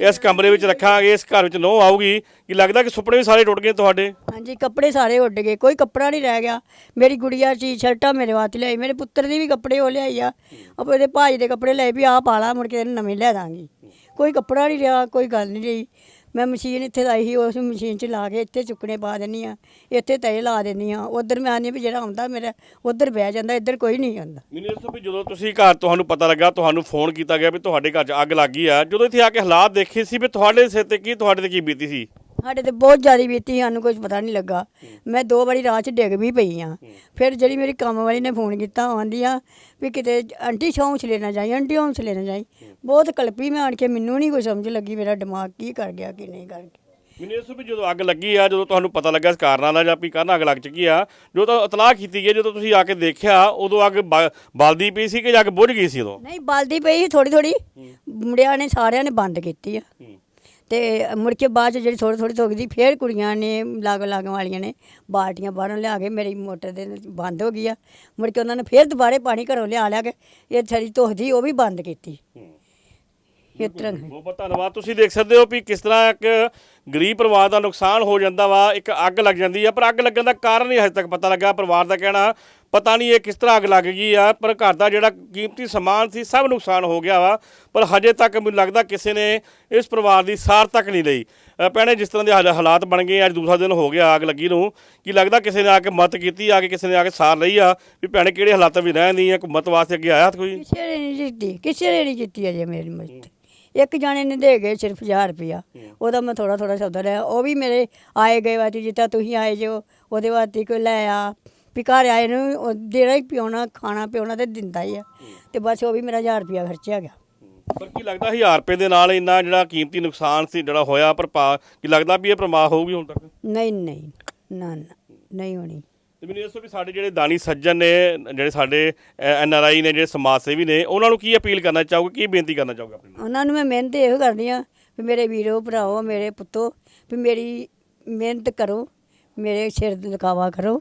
ਇਸ ਕਮਰੇ ਵਿੱਚ ਰੱਖਾਂਗੇ ਇਸ ਘਰ ਵਿੱਚ ਨੋ ਆਊਗੀ ਕੀ ਲੱਗਦਾ ਕਿ ਸੁਪਨੇ ਵੀ ਸਾਰੇ ਟੁੱਟ ਗਏ ਤੁਹਾਡੇ? ਹਾਂਜੀ ਕੱਪੜੇ ਸਾਰੇ ਉੱਡ ਗਏ ਕੋਈ ਕੱਪੜਾ ਨਹੀਂ ਰਹਿ ਗਿਆ। ਮੇਰੀ ਗੁੜੀਆ ਸੀ ਸ਼ਰਟਾਂ ਮੇਰੇ ਵਾਸਤੇ ਲਿਆਈ ਮੇਰੇ ਪੁੱਤਰ ਦੀ ਵੀ ਕੱਪੜੇ ਉਹ ਲਿਆਈ ਆ। ਆਪਾਂ ਇਹਦੇ ਭਾਈ ਦੇ ਕੱਪੜੇ ਲਏ ਵੀ ਆਹ ਪਾ ਲਾ ਮੁੜ ਕੇ ਤੈਨੂੰ ਨਵੇਂ ਲੈ ਦਾਂਗੀ। ਕੋਈ ਕੱਪੜਾ ਨਹੀਂ ਰਿਹਾ, ਕੋਈ ਗੱਲ ਨਹੀਂ ਰਹੀ। ਮੈਂ ਮਸ਼ੀਨ ਇੱਥੇ ਲਾਈ ਸੀ, ਉਸ ਮਸ਼ੀਨ 'ਚ ਲਾ ਕੇ ਇੱਥੇ ਚੁੱਕਣੇ ਪਾ ਦਿੰਨੀ ਆ ਇੱਥੇ ਤਏ ਲਾ ਦਿੰਨੀ ਆ ਉਧਰ ਮੈਂ ਆਨੀ ਵੀ ਜਿਹੜਾ ਆਉਂਦਾ ਮੇਰਾ, ਉਧਰ ਬਹਿ ਜਾਂਦਾ, ਇੱਧਰ ਕੋਈ ਨਹੀਂ ਆਉਂਦਾ। ਮੈਨੂੰ ਇਸ ਵੀ ਜਦੋਂ ਤੁਸੀਂ ਘਰ ਤੁਹਾਨੂੰ ਪਤਾ ਲੱਗਾ, ਤੁਹਾਨੂੰ ਫੋਨ ਕੀਤਾ ਗਿਆ ਵੀ ਤੁਹਾਡੇ ਘਰ 'ਚ ਅੱਗ ਲੱਗ ਗਈ ਆ, ਜਦੋਂ ਇੱਥੇ ਆ ਕੇ ਹਾਲਾਤ ਦੇਖੇ ਸੀ ਵੀ ਤੁਹਾਡੇ ਸਿਰ ਤੇ ਕੀ, ਤੁਹਾਡੇ ਤੇ ਕੀ ਬੀਤੀ ਸੀ? ਸਾਡੇ ਤੇ ਬਹੁਤ ਜ਼ਿਆਦਾ ਬੀਤੀ ਸਾਨੂੰ ਕੁਝ ਪਤਾ ਨਹੀਂ ਲੱਗਾ। ਮੈਂ ਦੋ ਵਾਰੀ ਰਾਤ 'ਚ ਡਿੱਗ ਵੀ ਪਈ ਆ। ਫਿਰ ਜਿਹੜੀ ਮੇਰੀ ਕੰਮ ਵਾਲੀ ਨੇ ਫੋਨ ਕੀਤਾ ਆਂਦੀ ਆ ਵੀ ਕਿਤੇ ਆਂਟੀ ਹੌਂਸਲੇ ਨਾ ਜਾਈ ਆਂਟੀ ਹੌਂਸਲੇ ਨਾ ਜਾਈ। ਬਹੁਤ ਕਲਪੀ ਮੈਂ ਆਣ ਕੇ ਮੈਨੂੰ ਨਹੀਂ ਕੋਈ ਸਮਝ ਲੱਗੀ ਮੇਰਾ ਦਿਮਾਗ ਕੀ ਕਰ ਗਿਆ ਕੀ ਨਹੀਂ ਕਰ ਗਿਆ। ਮੈਨੂੰ ਇਸ ਵੀ ਜਦੋਂ ਅੱਗ ਲੱਗੀ ਆ ਜਦੋਂ ਤੁਹਾਨੂੰ ਪਤਾ ਲੱਗਾ ਇਸ ਕਾਰਨਾਂ ਦਾ ਜਾਂ ਵੀ ਕਾਰਨ ਅੱਗ ਲੱਗ ਚੁੱਕੀ ਆ ਜਦੋਂ ਤਾਂ ਇਤਲਾਹ ਕੀਤੀ ਗਈ ਜਦੋਂ ਤੁਸੀਂ ਆ ਕੇ ਦੇਖਿਆ ਉਦੋਂ ਅੱਗ ਬ- ਬਲਦੀ ਪਈ ਸੀ ਕਿ ਜਾਂ ਅੱਗ ਬੁਝ ਗਈ ਸੀ ਉਦੋਂ? ਨਹੀਂ ਬਲਦੀ ਪਈ ਥੋੜੀ ਥੋੜੀ ਮੁੰਡਿਆਂ ਨੇ ਸਾਰਿਆਂ ਨੇ ਬੰਦ ਕੀਤੀ ਆ। ਤੇ ਮੁੜ ਕੇ ਬਾਅਦ ਚ ਜਿਹੜੀ ਥੋੜੀ ਥੋੜੀ ਧੁੱਕਦੀ ਫੇਰ ਕੁੜੀਆਂ ਨੇ ਲਾਗ ਲਾਗ ਵਾਲੀਆਂ ਨੇ ਬਾਲਟੀਆਂ ਬਾਹਰੋਂ ਲਿਆ ਕੇ ਮੇਰੀ ਮੋਟਰ ਦੇ ਬੰਦ ਹੋ ਗਈ ਆ। ਮੁੜ ਕੇ ਉਹਨਾਂ ਨੇ ਫੇਰ ਦੁਬਾਰੇ ਪਾਣੀ ਘਰੋਂ ਲਿਆ ਲਿਆ ਕੇ ਇਹ ਛੜੀ ਧੁੱਖਦੀ ਉਹ ਵੀ ਬੰਦ ਕੀਤੀ। ਇਸ ਤਰ੍ਹਾਂ ਬਹੁਤ ਬਹੁਤ ਧੰਨਵਾਦ। ਤੁਸੀਂ ਦੇਖ ਸਕਦੇ ਹੋ ਵੀ ਕਿਸ ਤਰ੍ਹਾਂ ਇੱਕ ਗਰੀਬ ਪਰਿਵਾਰ ਦਾ ਨੁਕਸਾਨ ਹੋ ਜਾਂਦਾ ਵਾ ਇੱਕ ਅੱਗ ਲੱਗ ਜਾਂਦੀ ਆ ਪਰ ਅੱਗ ਲੱਗਣ ਦਾ ਕਾਰਨ ਹੀ ਹਜੇ ਤੱਕ ਪਤਾ ਲੱਗਾ। ਪਰਿਵਾਰ ਦਾ ਕਹਿਣਾ ਪਤਾ ਨਹੀਂ ਇਹ ਕਿਸ ਤਰ੍ਹਾਂ ਅੱਗ ਲੱਗ ਗਈ ਆ ਪਰ ਘਰ ਦਾ ਜਿਹੜਾ ਕੀਮਤੀ ਸਮਾਨ ਸੀ ਸਭ ਨੁਕਸਾਨ ਹੋ ਗਿਆ ਵਾ ਪਰ ਹਜੇ ਤੱਕ ਮੈਨੂੰ ਲੱਗਦਾ ਕਿਸੇ ਨੇ ਇਸ ਪਰਿਵਾਰ ਦੀ ਸਾਰ ਤੱਕ ਨਹੀਂ ਲਈ। ਅ, ਭੈਣੇ ਜਿਸ ਤਰ੍ਹਾਂ ਦੇ ਹਾਲ- ਹਾਲਾਤ ਬਣ ਗਏ ਅੱਜ ਦੂਸਰਾ ਦਿਨ ਹੋ ਗਿਆ ਅੱਗ ਲੱਗੀ ਨੂੰ ਕੀ ਲੱਗਦਾ ਕਿਸੇ ਨੇ ਆ ਕੇ ਮਦਦ ਕੀਤੀ ਆ ਕੇ ਕਿਸੇ ਨੇ ਆ ਕੇ ਸਾਰ ਲਈ ਆ ਵੀ ਭੈਣੇ ਕਿਹੜੇ ਹਾਲਾਤਾਂ ਵਿੱਚ ਰਹਿੰਦੀ ਆ ਕੋਈ ਮਦਦ ਵਾਸਤੇ ਅੱਗੇ ਆਇਆ ਕੋਈ? ਕਿਸੇ ਨੇ ਨਹੀਂ ਕੀਤੀ ਕਿਸੇ ਨੇ ਨਹੀਂ ਕੀਤੀ ਅਜੇ ਮੇਰੀ ਮਦਦ ਇੱਕ ਜਾਣੇ ਨੇ ਦੇ ਗਏ ਸਿਰਫ 1000 ਰੁਪਇਆ ਉਹਦਾ ਮੈਂ ਥੋੜਾ ਥੋੜਾ ਸੌਦਾ ਲਿਆ ਉਹ ਵੀ ਮੇਰੇ ਆਏ ਗਏ ਵਾਤੀ ਜਿੱਤਾ ਤੁਸੀਂ ਆਏ ਜੋ ਉਹਦੇ ਵਾਸਤੇ ਕੋਈ ਲੈ ਆ ਵੀ ਘਰ ਆਏ ਨੂੰ ਦੇਣਾ ਹੀ ਪਿਉਣਾ ਖਾਣਾ ਪਿਉਣਾ ਤੇ ਦਿੰਦਾ ਹੀ ਆ। ਤੇ ਬਸ ਉਹ ਵੀ ਮੇਰਾ 1000 ਰੁਪਇਆ ਖਰਚਿਆ ਗਿਆ। ਪਰ ਕੀ ਲੱਗਦਾ 1000 ਰੁਪਏ ਦੇ ਨਾਲ ਇੰਨਾ ਜਿਹੜਾ ਕੀਮਤੀ ਨੁਕਸਾਨ ਸੀ ਜਿਹੜਾ ਹੋਇਆ ਪਰ ਕੀ ਲੱਗਦਾ ਵੀ ਇਹ ਪ੍ਰਮਾਹ ਹੋਊਗੀ ਹੁਣ ਤੱਕ? ਨਹੀਂ ਨਹੀਂ ਨਾ ਨਾ ਨਹੀਂ ਹੋਣੀ। ਤੇ ਮੈਨੂੰ ਇਹ ਦੱਸੋ ਵੀ ਸਾਡੇ ਜਿਹੜੇ ਦਾਨੀ ਸੱਜਣ ਨੇ ਜਿਹੜੇ ਸਾਡੇ ਐਨ ਆਰ ਆਈ ਨੇ ਜਿਹੜੇ ਸਮਾਜ ਸੇਵੀ ਨੇ ਉਹਨਾਂ ਨੂੰ ਕੀ ਅਪੀਲ ਕਰਨਾ ਚਾਹੋਗੇ ਕੀ ਬੇਨਤੀ ਕਰਨਾ ਚਾਹੋਗੇ ਆਪਣੇ ਉਹਨਾਂ ਨੂੰ ਮੈਂ ਮਿਹਨਤ ਇਹੋ ਕਰਦੀ ਆ ਵੀ ਮੇਰੇ ਵੀਰੋ ਭਰਾਓ ਮੇਰੇ ਪੁੱਤੋ ਵੀ ਮੇਰੀ ਮਿਹਨਤ ਕਰੋ ਮੇਰੇ ਸਿਰ ਦਿਖਾਵਾ ਕਰੋ।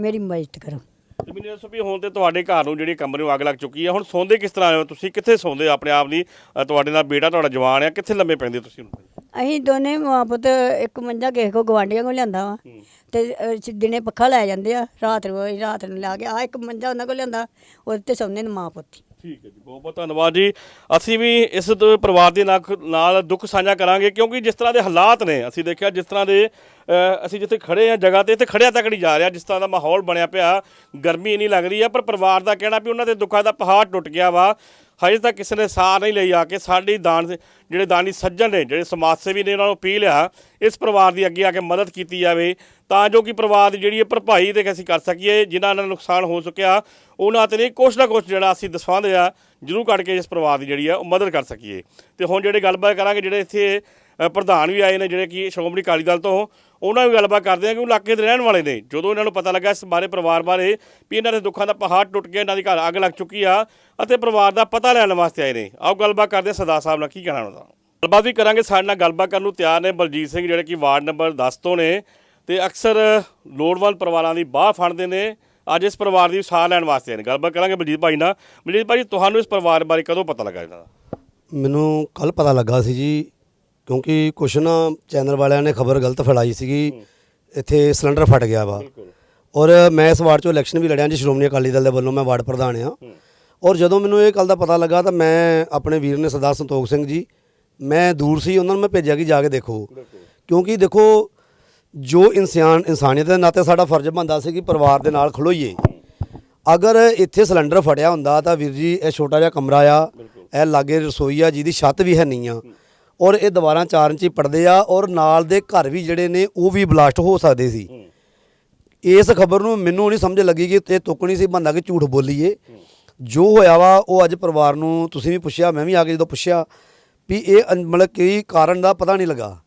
ਮੇਰੀ ਮਦਦ ਕਰੋ। ਤੇ ਮੈਨੂੰ ਇਹ ਦੱਸੋ ਵੀ ਹੁਣ ਤੇ ਤੁਹਾਡੇ ਘਰ ਨੂੰ ਜਿਹੜੀ ਕਮਰੇ ਨੂੰ ਅੱਗ ਲੱਗ ਚੁੱਕੀ ਆ ਹੁਣ ਸੌਂਦੇ ਕਿਸ ਤਰ੍ਹਾਂ ਹੋ? ਤੁਸੀਂ ਕਿੱਥੇ ਸੌਂਦੇ ਹੋ ਆਪਣੇ ਆਪ ਲਈ? ਅ, ਤੁਹਾਡੇ ਨਾਲ ਬੇਟਾ ਤੁਹਾਡਾ ਜਵਾਨ ਆ ਕਿੱਥੇ ਲੰਮੇ ਪੈਂਦੇ ਤੁਸੀਂ ਹੁਣ? ਅਸੀਂ ਦੋਨੇ ਮਾਂ ਪੁੱਤ ਇੱਕ ਮੰਜਾ ਕਿਸੇ ਕੋ ਗਵਾਂਢੀਆਂ ਕੋ ਲਿਆਂਦਾ ਵਾ। ਤੇ ਅਹ, ਸ- ਦਿਨੇ ਪੱਖਾ ਲੈ ਜਾਂਦੇ ਆ ਰਾਤ ਨੂੰ ਰਾਤ ਨੂੰ ਲਾ ਕੇ ਆ ਇੱਕ ਮੰਜਾ ਉਹਨਾਂ ਕੋ ਲਿਆਂਦਾ ਉਹਦੇ ਤੇ ਸੌਂਦੇ ਨੇ ਮਾਂ ਪੁੱਤ ਠੀਕ ਹੈ ਜੀ ਬਹੁਤ ਬਹੁਤ ਧੰਨਵਾਦ ਜੀ। ਅਸੀਂ ਵੀ ਇਸ ਦ- ਪਰਿਵਾਰ ਦੇ ਨਾਲ ਨਾਲ ਦੁੱਖ ਸਾਂਝਾ ਕਰਾਂਗੇ ਕਿਉਂਕਿ ਜਿਸ ਤਰ੍ਹਾਂ ਦੇ ਹਾਲਾਤ ਨੇ ਅਸੀਂ ਦੇਖਿਆ ਜਿਸ ਤਰ੍ਹਾਂ ਦੇ ਅ, ਅਸੀਂ ਜਿੱਥੇ ਖੜੇ ਆ ਜਗ੍ਹਾ ਤੇ ਇੱਥੇ ਖੜਿਆ ਤੱਕ ਨਹੀਂ ਜਾ ਰਿਹਾ ਜਿਸ ਤਰ੍ਹਾਂ ਦਾ ਮਾਹੌਲ ਬਣਿਆ ਪਿਆ। ਗਰਮੀ ਇੰਨੀ ਲੱਗ ਰਹੀ ਆ ਪਰ ਪਰਿਵਾਰ ਦਾ ਕਹਿਣਾ ਵੀ ਉਹਨਾਂ ਦੇ ਦੁੱਖਾਂ ਦਾ ਪਹਾੜ ਟੁੱਟ ਗਿਆ ਵਾ। ਹਜੇ ਤੱਕ ਕਿਸੇ ਨੇ ਸਾਰ ਨਹੀਂ ਲਈ ਆ ਕੇ ਸਾਡੀ ਦਾਨ ਜਿਹੜੇ ਦਾਨੀ ਸੱਜਣ ਨੇ, ਜਿਹੜੇ ਸਮਾਜ ਸੇਵੀ ਨੇ, ਉਹਨਾਂ ਨੂੰ ਅਪੀਲ ਆ, ਇਸ ਪਰਿਵਾਰ ਦੀ ਅੱਗੇ ਆ ਕੇ ਮਦਦ ਕੀਤੀ ਜਾਵੇ, ਤਾਂ ਜੋ ਕਿ ਪਰਿਵਾਰ ਦੀ ਜਿਹੜੀ ਇਹ ਭਰਪਾਈ ਤੇ ਅਸੀਂ ਕਰ ਸਕੀਏ, ਜਿਨ੍ਹਾਂ ਨਾਲ ਨੁਕਸਾਨ ਹੋ ਚੁੱਕਿਆ, ਉਹਨਾਂ ਤੇ ਨਹੀਂ, ਕੁਛ ਨਾ ਕੁਛ ਜਿਹੜਾ ਅਸੀਂ ਦਸਵਾਉਂਦੇ ਆ, ਜਰੂਰ ਕੱਢ ਕੇ ਇਸ ਪਰਿਵਾਰ ਦੀ ਜਿਹੜੀ ਆ, ਉਹ ਮਦਦ ਕਰ ਸਕੀਏ। ਤੇ ਹੁਣ ਜਿਹੜੇ ਗੱਲਬਾਤ ਕਰਾਂਗੇ, ਜਿਹੜੇ ਇੱਥੇ ਪ੍ਰਧਾਨ ਵੀ ਆਏ ਨੇ ਜਿਹੜੇ ਕਿ ਸ਼੍ਰੋਮਣੀ ਅਕਾਲੀ ਦਲ ਤੋਂ। ਉਹਨਾਂ ਵੀ ਗੱਲਬਾਤ ਕਰਦੇ ਆ ਕਿ ਉਹ ਇਲਾਕੇ ਦੇ ਰਹਿਣ ਵਾਲੇ ਨੇ। ਜਦੋਂ ਇਹਨਾਂ ਨੂੰ ਪਤਾ ਲੱਗਾ ਇਸ ਬਾਰੇ ਪਰਿਵਾਰ ਬਾਰੇ ਵੀ ਇਹਨਾਂ ਦੇ ਦੁੱਖਾਂ ਦਾ ਪਹਾੜ ਟੁੱਟ ਗਿਆ, ਇਹਨਾਂ ਦੀ ਘਰ ਅੱਗ ਲੱਗ ਚੁੱਕੀ ਆ ਅਤੇ ਪਰਿਵਾਰ ਦਾ ਪਤਾ ਲੈਣ ਵਾਸਤੇ ਆਏ ਨੇ। ਆਓ ਗੱਲਬਾਤ ਕਰਦੇ ਆ ਸਰਦਾਰ ਸਾਹਿਬ ਨਾਲ, ਕੀ ਕਹਿਣਾ ਉਹਨਾਂ ਦਾ? ਗੱਲਬਾਤ ਵੀ ਕਰਾਂਗੇ। ਸਾਡੇ ਨਾਲ ਗੱਲਬਾਤ ਕਰਨ ਨੂੰ ਤਿਆਰ ਨੇ ਬਲਜੀਤ ਸਿੰਘ, ਜਿਹੜੇ ਕਿ ਵਾਰਡ ਨੰਬਰ 10 ਤੋਂ ਨੇ ਤੇ ਅਕਸਰ ਲੋੜਵੰਦ ਪਰਿਵਾਰਾਂ ਦੀ ਬਾਹ ਫੜਦੇ ਨੇ। ਅੱਜ ਇਸ ਪਰਿਵਾਰ ਦੀ ਸਾਹ ਲੈਣ ਵਾਸਤੇ ਆਏ ਨੇ। ਗੱਲਬਾਤ ਕਰਾਂਗੇ ਬਲਜੀਤ ਭਾਈ ਨਾਲ। ਬਲਜੀਤ ਭਾਈ, ਤੁਹਾਨੂੰ ਇਸ ਪਰਿਵਾਰ ਬਾਰੇ ਕਦੋਂ ਪਤਾ ਲੱਗਾ ਇਹਨਾਂ ਦਾ? ਮੈਨੂੰ ਕੱਲ ਪਤਾ ਲੱਗਾ ਸੀ ਜੀ ਕਿਉਂਕਿ ਕੁਛ ਨਾ ਚੈਨਲ ਵਾਲਿਆਂ ਨੇ ਖਬਰ ਗਲਤ ਫੈਲਾਈ ਸੀਗੀ ਇੱਥੇ ਸਿਲੰਡਰ ਫਟ ਗਿਆ ਵਾ। ਔਰ ਮੈਂ ਇਸ ਵਾਰਡ ਚੋਂ ਇਲੈਕਸ਼ਨ ਵੀ ਲੜਿਆ ਜੀ ਸ਼੍ਰੋਮਣੀ ਅਕਾਲੀ ਦਲ ਦੇ ਵੱਲੋਂ ਮੈਂ ਵਾਰਡ ਪ੍ਰਧਾਨ ਆ ਔਰ ਜਦੋਂ ਮੈਨੂੰ ਇਹ ਗੱਲ ਦਾ ਪਤਾ ਲੱਗਾ ਤਾਂ ਮੈਂ ਆਪਣੇ ਵੀਰ ਨੇ ਸਰਦਾਰ ਸੰਤੋਖ ਸਿੰਘ ਜੀ ਮੈਂ ਦੂਰ ਸੀ ਉਹਨਾਂ ਨੂੰ ਮੈਂ ਭੇਜਿਆ ਕਿ ਜਾ ਕੇ ਦੇਖੋ। ਕਿਉਂਕਿ ਦੇਖੋ ਜੋ ਇਨਸਾਨ ਇਨਸਾਨੀਅਤ ਦੇ ਨਾਤੇ ਸਾਡਾ ਫਰਜ਼ ਬਣਦਾ ਸੀ ਕਿ ਪਰਿਵਾਰ ਦੇ ਨਾਲ ਖਲੋਈਏ। ਅਗਰ ਇੱਥੇ ਸਿਲੰਡਰ ਫਟਿਆ ਹੁੰਦਾ ਤਾਂ ਵੀਰ ਜੀ ਇਹ ਛੋਟਾ ਜਿਹਾ ਕਮਰਾ ਆ ਇਹ ਲਾਗੇ ਰਸੋਈ ਆ ਜਿਹਦੀ ਛੱਤ ਵੀ ਹੈ ਨਹੀਂ ਆ। ਔਰ ਇਹ ਦੁਬਾਰਾ ਚਾਰ ਇੰਚੀ ਪੜਦੇ ਆ ਔਰ ਨਾਲ ਦੇ ਘਰ ਵੀ ਜਿਹੜੇ ਨੇ ਉਹ ਵੀ ਬਲਾਸਟ ਹੋ ਸਕਦੇ ਸੀ। ਇਸ ਖਬਰ ਨੂੰ ਮੈਨੂੰ ਨਹੀਂ ਸਮਝ ਲੱਗੀ ਕਿ ਇਹ ਤੁੱਕ ਨਹੀਂ ਸੀ ਬੰਦਾ ਕਿ ਝੂਠ ਬੋਲੀਏ। ਜੋ ਹੋਇਆ ਵਾ, ਉਹ ਅੱਜ ਪਰਿਵਾਰ ਨੂੰ ਤੁਸੀਂ ਵੀ ਪੁੱਛਿਆ, ਮੈਂ ਵੀ ਆ ਕੇ ਜਦੋਂ ਪੁੱਛਿਆ ਵੀ ਇਹ ਅਨ- ਮਤਲਬ ਕੀ ਕਾਰਨ ਦਾ ਪਤਾ ਨਹੀਂ ਲੱਗਾ।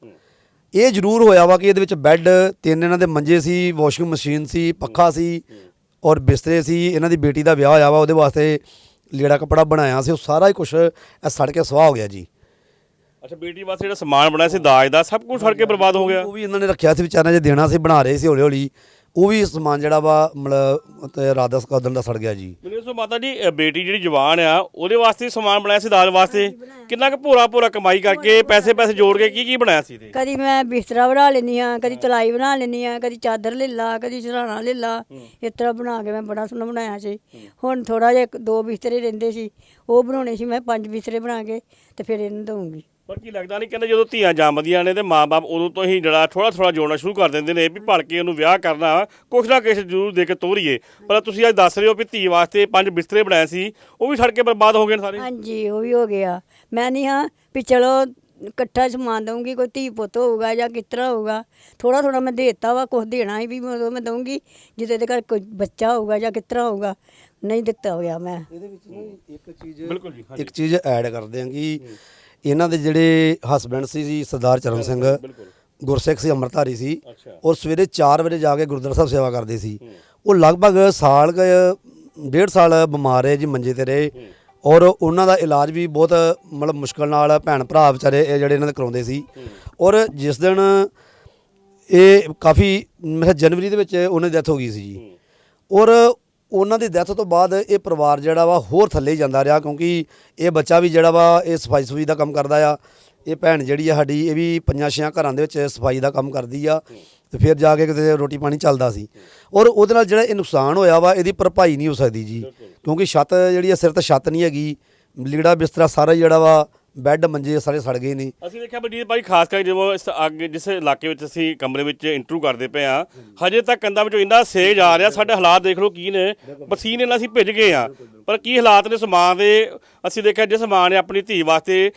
ਇਹ ਜ਼ਰੂਰ ਹੋਇਆ ਵਾ ਕਿ ਇਹਦੇ ਵਿੱਚ ਬੈੱਡ, ਤਿੰਨ ਇਹਨਾਂ ਦੇ ਮੰਜੇ ਸੀ, ਵਾਸ਼ਿੰਗ ਮਸ਼ੀਨ ਸੀ, ਪੱਖਾ ਸੀ ਔਰ ਬਿਸਤਰੇ ਸੀ, ਇਹਨਾਂ ਦੀ ਬੇਟੀ ਦਾ ਵਿਆਹ ਹੋਇਆ ਵਾ, ਉਹਦੇ ਵਾਸਤੇ ਲੀੜਾ ਕਪੜਾ ਬਣਾਇਆ ਸੀ, ਉਹ ਸਾਰਾ ਹੀ ਕੁਝ ਸੜ ਕੇ ਸਵਾਹ ਹੋ ਗਿਆ ਜੀ। ਅੱਛਾ ਬੇਟੀ ਵਾਸਤੇ ਜਿਹੜਾ ਸਮਾਨ ਬਣਾਇਆ ਸੀ ਦਾਜ ਦਾ ਸਭ ਕੁਝ ਫੜ ਕੇ ਬਰਬਾਦ ਹੋ ਗਿਆ। ਉਹ ਵੀ ਇਹਨਾਂ ਨੇ ਰੱਖਿਆ ਸੀ ਵਿਚਾਰਿਆਂ 'ਚ ਦੇਣਾ ਸੀ ਬਣਾ ਰਹੇ ਸੀ ਹੌਲੀ ਹੌਲੀ ਉਹ ਵੀ ਸਮਾਨ ਜਿਹੜਾ ਵਾ ਮਤਲਬ ਤੇ ਦਾ ਸਕਦਨ ਦਾ ਸੜ ਗਿਆ ਜੀ। ਮੈਨੂੰ ਦੱਸੋ ਮਾਤਾ ਜੀ ਅ, ਬੇਟੀ ਜਿਹੜੀ ਜਵਾਨ ਆ ਉਹਦੇ ਵਾਸਤੇ ਸਮਾਨ ਬਣਾਇਆ ਸੀ ਦਾਜ ਵਾਸਤੇ? ਕਿੰਨਾ ਕੁ ਭੋਰਾ ਭੋਰਾ ਕਮਾਈ ਕਰਕੇ ਪੈਸੇ ਪੈਸੇ ਜੋੜ ਕੇ ਕੀ ਕੀ ਬਣਾਇਆ ਸੀ ਤੇ ਕਦੀ ਮੈਂ ਬਿਸਤਰਾ ਬਣਾ ਲੈਂਦੀ ਆ ਕਦੀ ਤਲਾਈ ਬਣਾ ਲੈਂਦੀ ਆ ਕਦੀ ਚਾਦਰ ਲੈ ਲਾ ਕਦੀ ਸਰਾਣਾ ਲੈ ਲਾ। ਇਸ ਤਰ੍ਹਾਂ ਬਣਾ ਕੇ ਮੈਂ ਬੜਾ ਸੋਹਣਾ ਬਣਾਇਆ ਸੀ। ਹੁਣ ਥੋੜਾ ਜਿਹਾ ਇੱਕ ਦੋ ਬਿਸਤਰੇ ਰਹਿੰਦੇ ਸੀ ਉਹ ਬਣਾਉਣੇ ਸੀ ਮੈਂ ਪੰਜ ਬਿਸਤਰੇ ਬਣਾ ਕੇ ਤੇ ਫਿਰ ਇਹਨੂੰ ਦਊਂਗੀ। ਪਰ ਕੀ ਲੱਗਦਾ ਨਹੀਂ ਕਹਿੰਦੇ ਜਦੋਂ ਧੀਆਂ ਜੰਮਦੀਆਂ ਨੇ ਤੇ ਮਾਪੇ ਉਦੋਂ ਤੋਂ ਹੀ ਜਿਹੜਾ ਥੋੜਾ ਥੋੜਾ ਜੋੜਨਾ ਸ਼ੁਰੂ ਕਰ ਦਿੰਦੇ ਨੇ ਵੀ ਭੜ ਕੇ ਉਹਨੂੰ ਵਿਆਹ ਕਰਨਾ ਕੁਛ ਨਾ ਕੁਛ ਜ਼ਰੂਰ ਦੇ ਕੇ ਤੋਰੀਏ। ਪਰ ਤੁਸੀਂ ਅੱਜ ਦੱਸ ਰਹੇ ਹੋ ਵੀ ਧੀ ਵਾਸਤੇ ਪੰਜ ਬਿਸਤਰੇ ਬਣਾਏ ਸੀ ਉਹ ਵੀ ਸੜ ਕੇ ਬਰਬਾਦ ਹੋ ਗਏ ਨੇ ਸਾਰੇ। ਹਾਂਜੀ ਉਹ ਵੀ ਹੋ ਗਿਆ। ਮੈਂ ਨਹੀਂ ਹਾਂ ਵੀ ਚਲੋ ਇਕੱਠਾ ਸਮਾਨ ਦਊਂਗੀ ਕੋਈ ਧੀ ਪੁੱਤ ਹੋਊਗਾ ਜਾਂ ਕਿਸ ਤਰ੍ਹਾਂ ਹੋਊਗਾ। ਥੋੜਾ ਥੋੜਾ ਮੈਂ ਦੇਤਾ ਵਾ ਕੁਝ ਦੇਣਾ ਹੀ ਵੀ ਮੈਂ ਉਦੋਂ ਮੈਂ ਦਊਂਗੀ ਜਿਹਦੇ ਦੇ ਘਰ ਕੋਈ ਬੱਚਾ ਹੋਊਗਾ ਜਾਂ ਕਿਸ ਤਰ੍ਹਾਂ ਹੋਊਗਾ। ਨਹੀਂ ਦਿੱਤਾ ਹੋਇਆ ਮੈਂ। ਇਹਦੇ ਵਿੱਚ ਨਾ ਇੱਕ ਚੀਜ਼ ਬਿਲਕੁਲ ਜੀ ਇੱਕ ਚੀਜ਼ ਐਡ ਕਰਦੇ ਹਾਂ ਕਿ ਇਹਨਾਂ ਦੇ ਜਿਹੜੇ ਹਸਬੰਡ ਸੀ ਜੀ ਸਰਦਾਰ ਚਰਨ ਸਿੰਘ ਗੁਰਸਿੱਖ ਸੀ ਅੰਮ੍ਰਿਤਧਾਰੀ ਸੀ ਔਰ ਸਵੇਰੇ 4 ਵਜੇ ਜਾ ਕੇ ਗੁਰਦੁਆਰਾ ਸਾਹਿਬ ਸੇਵਾ ਕਰਦੇ ਸੀ। ਉਹ ਲਗਭਗ ਸਾਲ ਡੇਢ ਸਾਲ ਬਿਮਾਰ ਹੈ ਜੀ ਮੰਜੇ ਤੇ ਰਹੇ। ਔਰ ਉਹਨਾਂ ਦਾ ਇਲਾਜ ਵੀ ਬਹੁਤ ਮਤਲਬ ਮੁਸ਼ਕਲ ਨਾਲ ਭੈਣ ਭਰਾ ਵਿਚਾਰੇ ਇਹ ਜਿਹੜੇ ਇਹਨਾਂ ਦੇ ਕਰਾਉਂਦੇ ਸੀ। ਔਰ ਜਿਸ ਦਿਨ ਇਹ ਕਾਫੀ ਮੈਂ ਜਨਵਰੀ ਦੇ ਵਿੱਚ ਉਹਨਾਂ ਦੀ ਡੈਥ ਹੋ ਗਈ ਸੀ ਜੀ। ਔਰ ਉਹਨਾਂ ਦੀ ਡੈਥ ਤੋਂ ਬਾਅਦ ਇਹ ਪਰਿਵਾਰ ਜਿਹੜਾ ਵਾ ਹੋਰ ਥੱਲੇ ਹੀ ਜਾਂਦਾ ਰਿਹਾ ਕਿਉਂਕਿ ਇਹ ਬੱਚਾ ਵੀ ਜਿਹੜਾ ਵਾ ਇਹ ਸਫ਼ਾਈ ਸੁਫਾਈ ਦਾ ਕੰਮ ਕਰਦਾ ਆ। ਇਹ ਭੈਣ ਜਿਹੜੀ ਆ ਸਾਡੀ, ਇਹ ਵੀ ਪੰਜਾਂ ਛਿਆਂ ਘਰਾਂ ਦੇ ਵਿੱਚ ਸਫ਼ਾਈ ਦਾ ਕੰਮ ਕਰਦੀ ਆ ਤੇ ਫਿਰ ਜਾ ਕੇ ਕਿਤੇ ਰੋਟੀ ਪਾਣੀ ਚੱਲਦਾ ਸੀ। ਔਰ ਉਹਦੇ ਨਾਲ ਜਿਹੜਾ ਇਹ ਨੁਕਸਾਨ ਹੋਇਆ ਵਾ, ਇਹਦੀ ਭਰਪਾਈ ਨਹੀਂ ਹੋ ਸਕਦੀ ਜੀ। ਕਿਉਂਕਿ ਛੱਤ ਜਿਹੜੀ ਆ, ਸਿਰ ਤੇ ਛੱਤ ਨਹੀਂ ਹੈਗੀ। ਲੀੜਾ ਬਿਸਤਰਾ ਸਾਰਾ ਜਿਹੜਾ ਵਾ ਬੈੱਡ ਮੰਜੇ ਸਾਰੇ ਸੜ ਗਏ ਨੇ। ਅਸੀਂ ਦੇਖਿਆ ਬਲਜੀਤ ਭਾਈ ਖਾਸ ਕਰਕੇ ਜਦੋਂ ਇਸ ਅੱਗ ਜਿਸ ਇਲਾਕੇ ਵਿੱਚ ਅਸੀਂ ਕਮਰੇ ਵਿੱਚ ਇੰਟਰਵਿਊ ਕਰਦੇ ਪਏ ਆ ਹਜੇ ਤੱਕ ਕੰਧਾਂ ਵਿੱਚੋਂ ਇੰਨਾ ਸੇਜ ਆ ਰਿਹਾ ਸਾਡੇ ਹਾਲਾਤ ਦੇਖ ਲਓ ਕੀ ਨੇ। ਪਸੀਨੇ ਨਾਲ ਅਸੀਂ ਭਿੱਜ ਗਏ ਆ ਪਰ ਕੀ ਹਾਲਾਤ ਨੇ ਸਮਾਨ ਦੇ? ਅਸੀਂ ਦੇਖਿਆ ਜਿਸ ਮਾਂ ਨੇ ਆਪਣੀ ਧੀ ਵਾਸਤੇ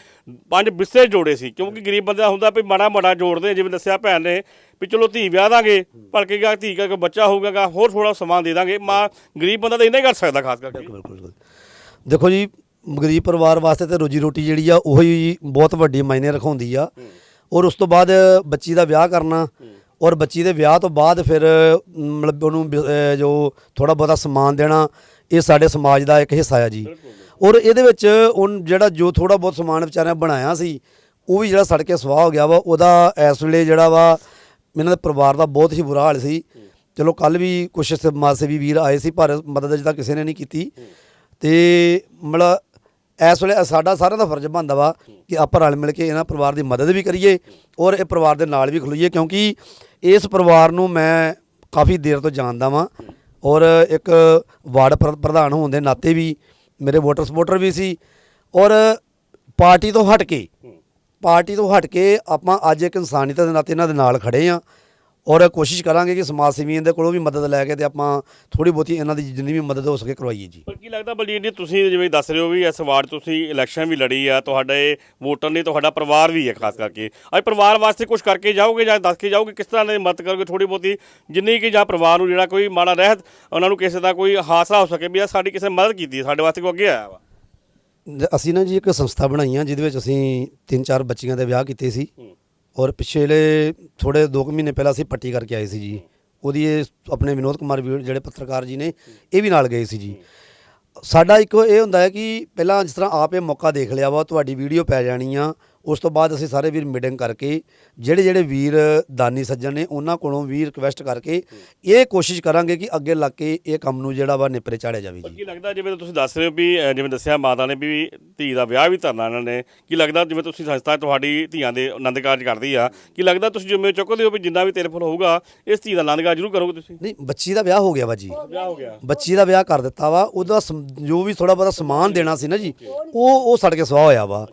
ਪੰਜ ਬਿਸਤਰੇ ਜੋੜੇ ਸੀ ਕਿਉਂਕਿ ਗਰੀਬ ਬੰਦਾ ਹੁੰਦਾ ਵੀ ਮਾੜਾ ਮਾੜਾ ਜੋੜਦੇ ਜਿਵੇਂ ਦੱਸਿਆ ਭੈਣ ਨੇ ਵੀ ਚਲੋ ਧੀ ਵਿਆਹ ਦਾਂਗੇ ਭਲਕੇਗਾ ਧੀ ਕੋਈ ਬੱਚਾ ਹੋਊਗਾ ਹੋਰ ਥੋੜਾ ਸਮਾਨ ਦੇ ਦਾਂਗੇ। ਮਾਂ ਗਰੀਬ ਬੰਦਾ ਤਾਂ ਇੰਨਾ ਹੀ ਕਰ ਸਕਦਾ ਖਾਸ ਕਰਕੇ। ਦੇਖੋ ਜੀ ਗਰੀਬ ਪਰਿਵਾਰ ਵਾਸਤੇ ਤੇ ਰੋਜੀ ਰੋਟੀ ਜਿਹੜੀ ਆ, ਉਹ ਹੀ ਬਹੁਤ ਵੱਡੀ ਮਾਇਨੇ ਰਖਾਉਂਦੀ ਆ। ਔਰ ਉਸ ਤੋਂ ਬਾਅਦ ਬੱਚੀ ਦਾ ਵਿਆਹ ਕਰਨਾ, ਔਰ ਬੱਚੀ ਦੇ ਵਿਆਹ ਤੋਂ ਬਾਅਦ ਫਿਰ, ਮਤਲਬ ਉਹਨੂੰ ਜੋ ਥੋੜਾ ਬਹੁਤਾ ਸਮਾਨ ਦੇਣਾ, ਇਹ ਸਾਡੇ ਸਮਾਜ ਦਾ ਇੱਕ ਹਿੱਸਾ ਆ ਜੀ। ਔਰ ਇਹਦੇ ਵਿੱਚ ਹੁਣ ਜਿਹੜਾ ਜੋ ਥੋੜਾ ਬਹੁਤ ਸਮਾਨ ਵਿਚਾਰਿਆਂ ਬਣਾਇਆ ਸੀ, ਉਹ ਵੀ ਜਿਹੜਾ ਸੜ ਕੇ ਸਵਾਹ ਹੋ ਗਿਆ ਵਾ, ਉਹਦਾ ਇਸ ਵੇਲੇ ਜਿਹੜਾ ਵਾ, ਇਹਨਾਂ ਦੇ ਪਰਿਵਾਰ ਦਾ ਬਹੁਤ ਹੀ ਬੁਰਾ ਹਾਲ ਸੀ। ਚਲੋ ਕੱਲ ਵੀ ਕੁਝ ਸਮਾਜ ਸੇਵੀ ਵੀਰ ਆਏ ਸੀ, ਪਰ ਮਦਦ ਅਜੇ ਤੱਕ ਕਿਸੇ ਨੇ ਨਹੀਂ ਕੀਤੀ। ਤੇ ਮਤਲਬ ਇਸ ਵੇਲੇ ਸਾਡਾ ਸਾਰਿਆਂ ਦਾ ਫਰਜ਼ ਬਣਦਾ ਵਾ ਕਿ ਆਪਾਂ ਰਲ ਮਿਲ ਕੇ ਇਹਨਾਂ ਪਰਿਵਾਰ ਦੀ ਮਦਦ ਵੀ ਕਰੀਏ ਔਰ ਇਹ ਪਰਿਵਾਰ ਦੇ ਨਾਲ ਵੀ ਖਲੋਈਏ ਕਿਉਂਕਿ ਇਸ ਪਰਿਵਾਰ ਨੂੰ ਮੈਂ ਕਾਫੀ ਦੇਰ ਤੋਂ ਜਾਣਦਾ ਵਾਂ ਔਰ ਇੱਕ ਵਾਰਡ ਪ੍ਰ- ਪ੍ਰਧਾਨ ਹੋਣ ਦੇ ਨਾਤੇ ਵੀ ਮੇਰੇ ਵੋਟਰ ਸਪੋਰਟਰ ਵੀ ਸੀ ਔਰ ਪਾਰਟੀ ਤੋਂ ਹਟ ਕੇ, ਪਾਰਟੀ ਤੋਂ ਹਟ ਕੇ ਆਪਾਂ ਅੱਜ ਇੱਕ ਇਨਸਾਨੀਅਤ ਦੇ ਨਾਤੇ ਇਹਨਾਂ ਦੇ ਨਾਲ ਖੜੇ ਆ ਔਰ ਕੋਸ਼ਿਸ਼ ਕਰਾਂਗੇ ਕਿ ਸਮਾਜ ਸੇਵੀਆਂ ਦੇ ਕੋਲੋਂ ਵੀ ਮਦਦ ਲੈ ਕੇ ਤੇ ਆਪਾਂ ਥੋੜੀ ਬਹੁਤੀ ਇਹਨਾਂ ਦੀ ਜਿੰਨੀ ਵੀ ਮਦਦ ਹੋ ਸਕੇ ਕਰਵਾਈਏ ਜੀ। ਪਰ ਕੀ ਲੱਗਦਾ ਬਲਜੀਤ ਜੀ ਤੁਸੀਂ ਜਿਵੇਂ ਦੱਸ ਰਹੇ ਹੋ ਵੀ ਇਸ ਵਾਰਡ ਤੁਸੀਂ ਇਲੈਕਸ਼ਨ ਵੀ ਲੜੀ ਆ ਤੁਹਾਡੇ ਵੋਟਰ ਨੇ ਤੁਹਾਡਾ ਪਰਿਵਾਰ ਵੀ ਹੈ ਖਾਸ ਕਰਕੇ। ਅੱਜ ਪਰਿਵਾਰ ਵਾਸਤੇ ਕੁਝ ਕਰਕੇ ਜਾਓਗੇ ਜਾਂ ਦੱਸ ਕੇ ਜਾਓਗੇ ਕਿਸ ਤਰ੍ਹਾਂ ਦੀ ਮਦਦ ਕਰੋਗੇ ਥੋੜੀ ਬਹੁਤੀ? ਜਿੰਨੀ ਕਿ ਜਾਂ ਪਰਿਵਾਰ ਨੂੰ ਜਿਹੜਾ ਕੋਈ ਮਾੜਾ ਰਹਿਤ ਉਹਨਾਂ ਨੂੰ ਕਿਸੇ ਦਾ ਕੋਈ ਹਾਸਾ ਹੋ ਸਕੇ ਵੀ ਆ ਸਾਡੀ ਕਿਸੇ ਨੇ ਮਦਦ ਕੀਤੀ ਹੈ, ਸਾਡੇ ਵਾਸਤੇ ਕੋਈ ਅੱਗੇ ਆਇਆ ਵਾ। ਅਸੀਂ ਨਾ ਜੀ ਇੱਕ ਸੰਸਥਾ ਬਣਾਈ ਆ ਜਿਹਦੇ ਵਿੱਚ ਅਸੀਂ ਤਿੰਨ ਚਾਰ ਬੱਚੀਆਂ ਦੇ ਵਿਆਹ ਕੀਤੇ ਸੀ। ਔਰ ਪਿਛਲੇ ਥੋੜੇ 2 ਮਹੀਨੇ ਪਹਿਲਾਂ ਅਸੀਂ ਪੱਟੀ ਕਰਕੇ ਆਏ ਸੀ ਜੀ। ਉਹਦੀ ਇਹ ਆਪਣੇ ਵਿਨੋਦ ਕੁਮਾਰ ਵੀਰ ਜਿਹੜੇ ਪੱਤਰਕਾਰ ਜੀ ਨੇ, ਇਹ ਵੀ ਨਾਲ ਗਏ ਸੀ ਜੀ। ਸਾਡਾ ਇੱਕ ਇਹ ਹੁੰਦਾ ਹੈ ਕਿ ਪਹਿਲਾਂ ਜਿਸ ਤਰ੍ਹਾਂ ਆਪ ਇਹ ਮੌਕਾ ਦੇਖ ਲਿਆ ਵਾ, ਤੁਹਾਡੀ ਵੀਡੀਓ ਪੈ ਜਾਣੀ ਆ ਉਸ ਤੋਂ ਬਾਅਦ ਅਸੀਂ ਸਾਰੇ ਵੀਰ ਮੀਟਿੰਗ ਕਰਕੇ ਜਿਹੜੇ ਜਿਹੜੇ ਵੀਰ ਦਾਨੀ ਸੱਜਣ ਨੇ ਉਹਨਾਂ ਕੋਲੋਂ ਵੀ ਰਿਕਵੈਸਟ ਕਰਕੇ ਇਹ ਕੋਸ਼ਿਸ਼ ਕਰਾਂਗੇ ਕਿ ਅੱਗੇ ਲੱਗ ਕੇ ਇਹ ਕੰਮ ਨੂੰ ਜਿਹੜਾ ਵਾ ਨਿਪਰੇ ਚਾੜਿਆ ਜਾਵੇ ਜੀ। ਕੀ ਲੱਗਦਾ ਜਿਵੇਂ ਤੁਸੀਂ ਦੱਸ ਰਹੇ ਹੋ ਵੀ ਜਿਵੇਂ ਦੱਸਿਆ ਮਾਤਾ ਨੇ ਵੀ ਧੀ ਦਾ ਵਿਆਹ ਵੀ ਧਰਨਾ ਇਹਨਾਂ ਨੇ ਕੀ ਲੱਗਦਾ ਜਿਵੇਂ ਤੁਸੀਂ ਸੰਸਥਾ ਤੁਹਾਡੀ ਧੀਆਂ ਦੇ ਆਨੰਦ ਕਾਰਜ ਕਰਦੀ ਆ ਕੀ ਲੱਗਦਾ ਤੁਸੀਂ ਜਿਵੇਂ ਚੁੱਕਦੇ ਹੋ ਵੀ ਜਿੰਨਾ ਵੀ ਤੇਰੇ ਕੋਲ ਹੋਊਗਾ ਇਸ ਧੀ ਦਾ ਆਨੰਦ ਕਾਰਜ ਜ਼ਰੂਰ ਕਰੋਗੇ ਤੁਸੀਂ? ਨਹੀਂ ਬੱਚੀ ਦਾ ਵਿਆਹ ਹੋ ਗਿਆ ਵਾ ਜੀ। ਵਿਆਹ ਹੋ ਗਿਆ। ਬੱਚੀ ਦਾ ਵਿਆਹ ਕਰ ਦਿੱਤਾ ਵਾ ਉਹਦਾ ਜੋ ਵੀ ਥੋੜਾ ਬਹੁਤਾ ਸਮਾਨ ਦੇਣਾ ਸੀ ਨਾ ਜੀ ਉਹ ਉਹ ਸੜ ਕੇ ਸਵਾਹ ਹੋਇਆ ਵਾ।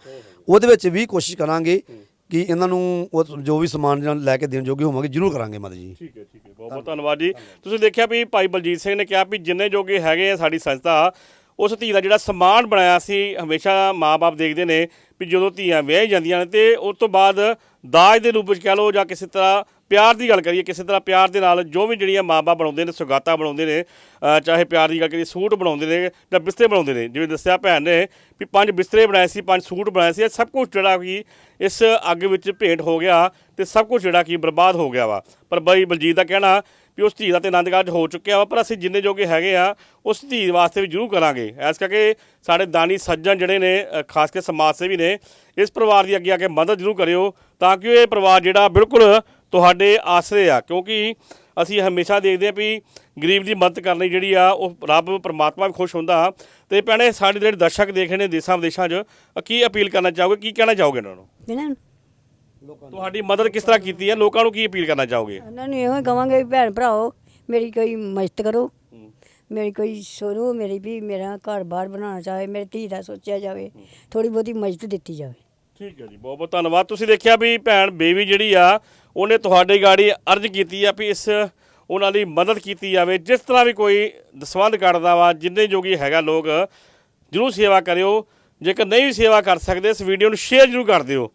ਉਹਦੇ ਵਿੱਚ ਵੀ ਕੋਸ਼ਿਸ਼ ਕਰਾਂਗੇ ਕਿ ਇਹਨਾਂ ਨੂੰ ਉਹ ਜੋ ਵੀ ਸਮਾਨ ਜਾਂ ਲੈ ਕੇ ਦੇਣ ਜੋਗੇ ਹੋਵਾਂਗੇ, ਜ਼ਰੂਰ ਕਰਾਂਗੇ ਮਦਦ ਜੀ। ਠੀਕ ਹੈ ਠੀਕ ਹੈ। ਬਹੁਤ ਬਹੁਤ ਧੰਨਵਾਦ ਜੀ। ਤੁਸੀਂ ਦੇਖਿਆ ਵੀ ਭਾਈ ਬਲਜੀਤ ਸਿੰਘ ਨੇ ਕਿਹਾ ਵੀ ਜਿੰਨੇ ਜੋਗੇ ਹੈਗੇ ਆ ਸਾਡੀ ਸੰਸਥਾ ਉਸ ਧੀ ਦਾ ਜਿਹੜਾ ਸਮਾਨ ਬਣਾਇਆ ਸੀ, ਹਮੇਸ਼ਾ ਮਾਪੇ ਦੇਖਦੇ ਨੇ ਵੀ ਜਦੋਂ ਧੀਆਂ ਵਿਆਹੀ ਜਾਂਦੀਆਂ ਨੇ ਤੇ ਉਸ ਤੋਂ ਬਾਅਦ ਦਾਜ ਦੇ ਰੂਪ ਵਿੱਚ ਕਹਿ ਲਓ ਜਾਂ ਕਿਸੇ ਤਰ੍ਹਾਂ ਪਿਆਰ ਦੀ ਗੱਲ ਕਰੀਏ, ਕਿਸੇ ਤਰ੍ਹਾਂ ਪਿਆਰ ਦੇ ਨਾਲ ਜੋ ਵੀ ਜਿਹੜੀਆਂ ਮਾਪੇ ਬਣਾਉਂਦੇ ਨੇ, ਸੁਗਾਤਾ ਬਣਾਉਂਦੇ ਨੇ ਚਾਹੇ ਪਿਆਰ ਦੀ ਗੱਲ ਕਰੀਏ, ਸੂਟ ਬਣਾਉਂਦੇ ਨੇ ਜਾਂ ਬਿਸਤਰੇ ਬਣਾਉਂਦੇ ਨੇ, ਜਿਵੇਂ ਦੱਸਿਆ ਭੈਣ ਨੇ ਵੀ ਪੰਜ ਬਿਸਤਰੇ ਬਣਾਏ ਸੀ, ਪੰਜ ਸੂਟ ਬਣਾਏ ਸੀ ਸਭ ਕੁਝ ਜਿਹੜਾ ਕਿ ਇਸ ਅੱਗ ਵਿੱਚ ਭੇਂਟ ਹੋ ਗਿਆ ਤੇ ਸਭ ਕੁਝ ਜਿਹੜਾ ਕਿ ਬਰਬਾਦ ਹੋ ਗਿਆ ਵਾ। ਪਰ ਬਾਈ ਬਲਜੀਤ ਦਾ ਕਹਿਣਾ ਵੀ ਉਸ ਧੀ ਦਾ ਤੇ ਆਨੰਦ ਕਾਰਜ ਹੋ ਚੁੱਕਿਆ ਵਾ ਪਰ ਅਸੀਂ ਜਿੰਨੇ ਜੋਗੇ ਹੈਗੇ ਆ ਉਸ ਧੀ ਵਾਸਤੇ ਵੀ ਜ਼ਰੂਰ ਕਰਾਂਗੇ। ਐਸ ਕਰਕੇ ਸਾਡੇ ਦਾਨੀ ਸੱਜਣ ਜਿਹੜੇ ਨੇ ਅ, ਖਾਸ ਕੇ ਸਮਾਜ ਸੇਵੀ ਨੇ ਇਸ ਪਰਿਵਾਰ ਦੀ ਅੱਗੇ ਆ ਕੇ ਮਦਦ ਜ਼ਰੂਰ ਕਰਿਓ ਤਾਂ ਕਿ ਇਹ ਪਰਿਵਾਰ ਜਿਹੜਾ ਬਿਲਕੁਲ ਤੁਹਾਡੇ ਆਸਰੇ ਆ। ਕਿਉਂਕਿ ਅਸੀਂ ਹਮੇਸ਼ਾ ਦੇਖਦੇ ਆ ਵੀ ਗਰੀਬ ਦੀ ਮਦਦ ਕਰਨੀ ਜਿਹੜੀ ਆ ਉਹ ਰੱਬ ਪਰਮਾਤਮਾ ਵੀ ਖੁਸ਼ ਹੁੰਦਾ। ਤੇ ਭੈਣੇ ਸਾਡੇ ਜਿਹੜੇ ਦਰਸ਼ਕ ਦੇਖ ਰਹੇ ਨੇ ਦੇਸ਼ਾਂ ਵਿਦੇਸ਼ਾਂ 'ਚ ਅ, ਕੀ ਅਪੀਲ ਕਰਨਾ ਚਾਹੋਗੇ? ਕੀ ਕਹਿਣਾ ਚਾਹੋਗੇ ਉਹਨਾਂ ਨੂੰ? ਇਹਨਾਂ ਨੂੰ ਤੁਹਾਡੀ ਮਦਦ ਕਿਸ ਤਰ੍ਹਾਂ ਕੀਤੀ ਹੈ? ਲੋਕਾਂ ਨੂੰ ਕੀ ਅਪੀਲ ਕਰਨਾ ਚਾਹੋਗੇ? ਉਹਨਾਂ ਨੂੰ ਇਹੋ ਹੀ ਕਵਾਂਗੇ ਵੀ ਭੈਣ ਭਰਾਓ ਮੇਰੀ ਕੋਈ ਮਦਦ ਕਰੋ। ਮੇਰੀ ਕੋਈ ਸੁਣੋ ਮੇਰੀ ਵੀ ਮੇਰਾ ਘਰ ਬਾਹਰ ਬਣਾਉਣਾ ਚਾਹੇ ਮੇਰੀ ਧੀ ਦਾ ਸੋਚਿਆ ਜਾਵੇ ਥੋੜੀ ਬਹੁਤੀ ਮਦਦ ਦਿੱਤੀ ਜਾਵੇ। ਠੀਕ ਹੈ ਜੀ ਬਹੁਤ ਬਹੁਤ ਧੰਨਵਾਦ। ਤੁਸੀਂ ਦੇਖਿਆ ਵੀ ਭੈਣ ਬੇਬੀ ਜਿਹੜੀ ਆ ਉਹਨੇ ਤੁਹਾਡੇ ਗਾੜੀ ਅਰਜ਼ ਕੀਤੀ ਆ ਵੀ ਇਸ ਉਹਨਾਂ ਦੀ ਮਦਦ ਕੀਤੀ ਜਾਵੇ। ਜਿਸ ਤਰ੍ਹਾਂ ਵੀ ਕੋਈ ਦਸਵੰਧ ਕੱਢਦਾ ਵਾ ਜਿੰਨੇ ਜੋਗੀ ਹੈਗਾ ਲੋਕ ਜਰੂਰ ਸੇਵਾ ਕਰਿਓ। ਜੇਕਰ ਨਹੀਂ ਵੀ ਸੇਵਾ ਕਰ ਸਕਦੇ ਇਸ ਵੀਡੀਓ ਨੂੰ ਸ਼ੇਅਰ ਜਰੂਰ ਕਰ ਦਿਓ।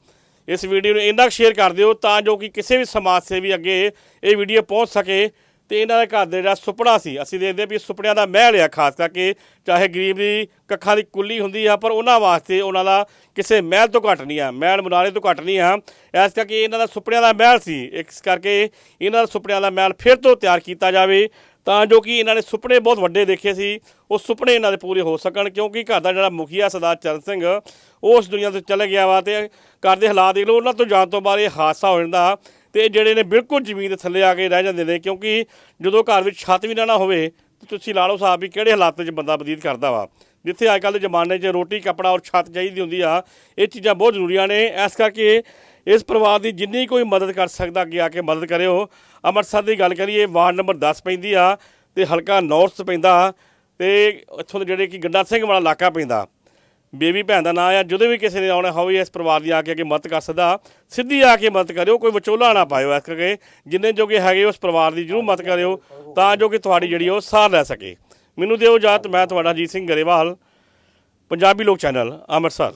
ਇਸ ਵੀਡੀਓ ਨੂੰ ਇੰਨਾ ਸ਼ੇਅਰ ਕਰ ਦਿਓ ਤਾਂ ਜੋ ਕਿ ਕਿਸੇ ਵੀ ਸਮਾਜ ਸੇਵੀ ਅੱਗੇ ਇਹ ਵੀਡੀਓ ਪਹੁੰਚ ਸਕੇ ਤੇ ਇਹਨਾਂ ਦੇ ਘਰ ਦੇ ਜਿਹੜਾ ਸੁਪਨਾ ਸੀ, ਅਸੀਂ ਦੇਖਦੇ ਹਾਂ ਵੀ ਸੁਪਨਿਆਂ ਦਾ ਮਹਿਲ ਆ, ਖਾਸ ਕਰਕੇ ਚਾਹੇ ਗਰੀਬ ਦੀ ਕੱਖਾਂ ਦੀ ਕੁੱਲੀ ਹੁੰਦੀ ਆ, ਪਰ ਉਹਨਾਂ ਵਾਸਤੇ ਉਹਨਾਂ ਦਾ ਕਿਸੇ ਮਹਿਲ ਤੋਂ ਘੱਟ ਨਹੀਂ ਆ, ਮਹਿਲ ਮੁਨਾਰੇ ਤੋਂ ਘੱਟ ਨਹੀਂ ਆ। ਇਸ ਕਰਕੇ ਇਹਨਾਂ ਦਾ ਸੁਪਨਿਆਂ ਦਾ ਮਹਿਲ ਸੀ, ਇਸ ਕਰਕੇ ਇਹਨਾਂ ਦਾ ਸੁਪਨਿਆਂ ਦਾ ਮਹਿਲ ਫਿਰ ਤੋਂ ਤਿਆਰ ਕੀਤਾ ਜਾਵੇ ਤਾਂ ਜੋ ਕਿ ਇਹਨਾਂ ਨੇ ਸੁਪਨੇ ਬਹੁਤ ਵੱਡੇ ਦੇਖੇ ਸੀ, ਉਹ ਸੁਪਨੇ ਇਹਨਾਂ ਦੇ ਪੂਰੇ ਹੋ ਸਕਣ ਕਿਉਂਕਿ ਘਰ ਦਾ ਜਿਹੜਾ ਮੁਖੀਆ ਸਰਦਾਰ ਚਰਨ ਸਿੰਘ ਉਸ ਦੁਨੀਆ ਤੋਂ ਚਲੇ ਗਿਆ ਵਾ ਤੇ ਘਰ ਦੇ ਹਾਲਾਤ ਦੇਖ ਲਓ, ਉਹਨਾਂ ਤੋਂ ਜਾਣ ਤੋਂ ਬਾਅਦ ਇਹ ਹਾਦਸਾ ਹੋ ਜਾਂਦਾ। ਤੇ ਇਹ ਜਿਹੜੇ ਨੇ ਬਿਲਕੁਲ ਜ਼ਮੀਨ ਦੇ ਥੱਲੇ ਆ ਕੇ ਰਹਿ ਜਾਂਦੇ ਨੇ, ਕਿਉਂਕਿ ਜਦੋਂ ਘਰ ਵਿੱਚ ਛੱਤ ਵੀ ਨਾ ਹੋਵੇ, ਤੇ ਤੁਸੀਂ ਲਾ ਲਓ ਸਾਹਿਬ ਵੀ ਕਿਹੜੇ ਹਾਲਾਤ 'ਚ ਬੰਦਾ ਬਤੀਤ ਕਰਦਾ ਵਾ। ਜਿੱਥੇ ਅੱਜ ਕੱਲ੍ਹ ਦੇ ਜ਼ਮਾਨੇ 'ਚ ਰੋਟੀ, ਕੱਪੜਾ ਔਰ ਛੱਤ ਚਾਹੀਦੀ ਹੁੰਦੀ ਆ, ਇਹ ਚੀਜ਼ਾਂ ਬਹੁਤ ਜ਼ਰੂਰੀਆਂ ਨੇ। ਇਸ ਕਰਕੇ ਇਸ ਪਰਿਵਾਰ ਦੀ ਜਿੰਨੀ ਕੋਈ ਮਦਦ ਕਰ ਸਕਦਾ ਅੱਗੇ ਆ ਕੇ ਮਦਦ ਕਰਿਓ। ਅੰਮ੍ਰਿਤਸਰ ਦੀ ਗੱਲ ਕਰੀਏ, ਵਾਰਡ ਨੰਬਰ 10 ਪੈਂਦੀ ਆ ਤੇ ਹਲਕਾ ਨਾਰਥ ਪੈਂਦਾ ਤੇ ਇੱਥੋਂ ਦੇ ਜਿਹੜੇ ਕਿ ਗੰਡਾ ਸਿੰਘ ਵਾਲਾ ਇਲਾਕਾ ਪੈਂਦਾ। ਬੇਬੀ ਭੈਣ ਦਾ ਨਾਂ ਆ, ਜਦੋਂ ਵੀ ਕਿਸੇ ਨੇ ਆਉਣਾ ਹੋਵੇ ਇਸ ਪਰਿਵਾਰ ਦੀ ਆ ਕੇ ਅੱਗੇ ਮਦਦ ਕਰ ਸਕਦਾ, ਸਿੱਧੀ ਆ ਕੇ ਮਦਦ ਕਰਿਓ, ਕੋਈ ਵਿਚੋਲਾ ਨਾ ਪਾਇਓ ਇਸ ਕਰਕੇ, ਜਿੰਨੇ ਜੋਗੇ ਹੈਗੇ ਉਸ ਪਰਿਵਾਰ ਦੀ ਜਰੂਰ ਮਦਦ ਕਰਿਓ, ਤਾਂ ਜੋ ਕਿ ਤੁਹਾਡੀ ਜਿਹੜੀ ਉਹ ਸਾਰ ਲੈ ਸਕੇ। ਮੈਨੂੰ ਦਿਓ ਇਜਾਜ਼ਤ, ਮੈਂ ਤੁਹਾਡਾ ਅਜੀਤ ਸਿੰਘ ਗਰੇਵਾਲ, ਪੰਜਾਬੀ ਲੋਕ ਚੈਨਲ, ਅੰਮ੍ਰਿਤਸਰ।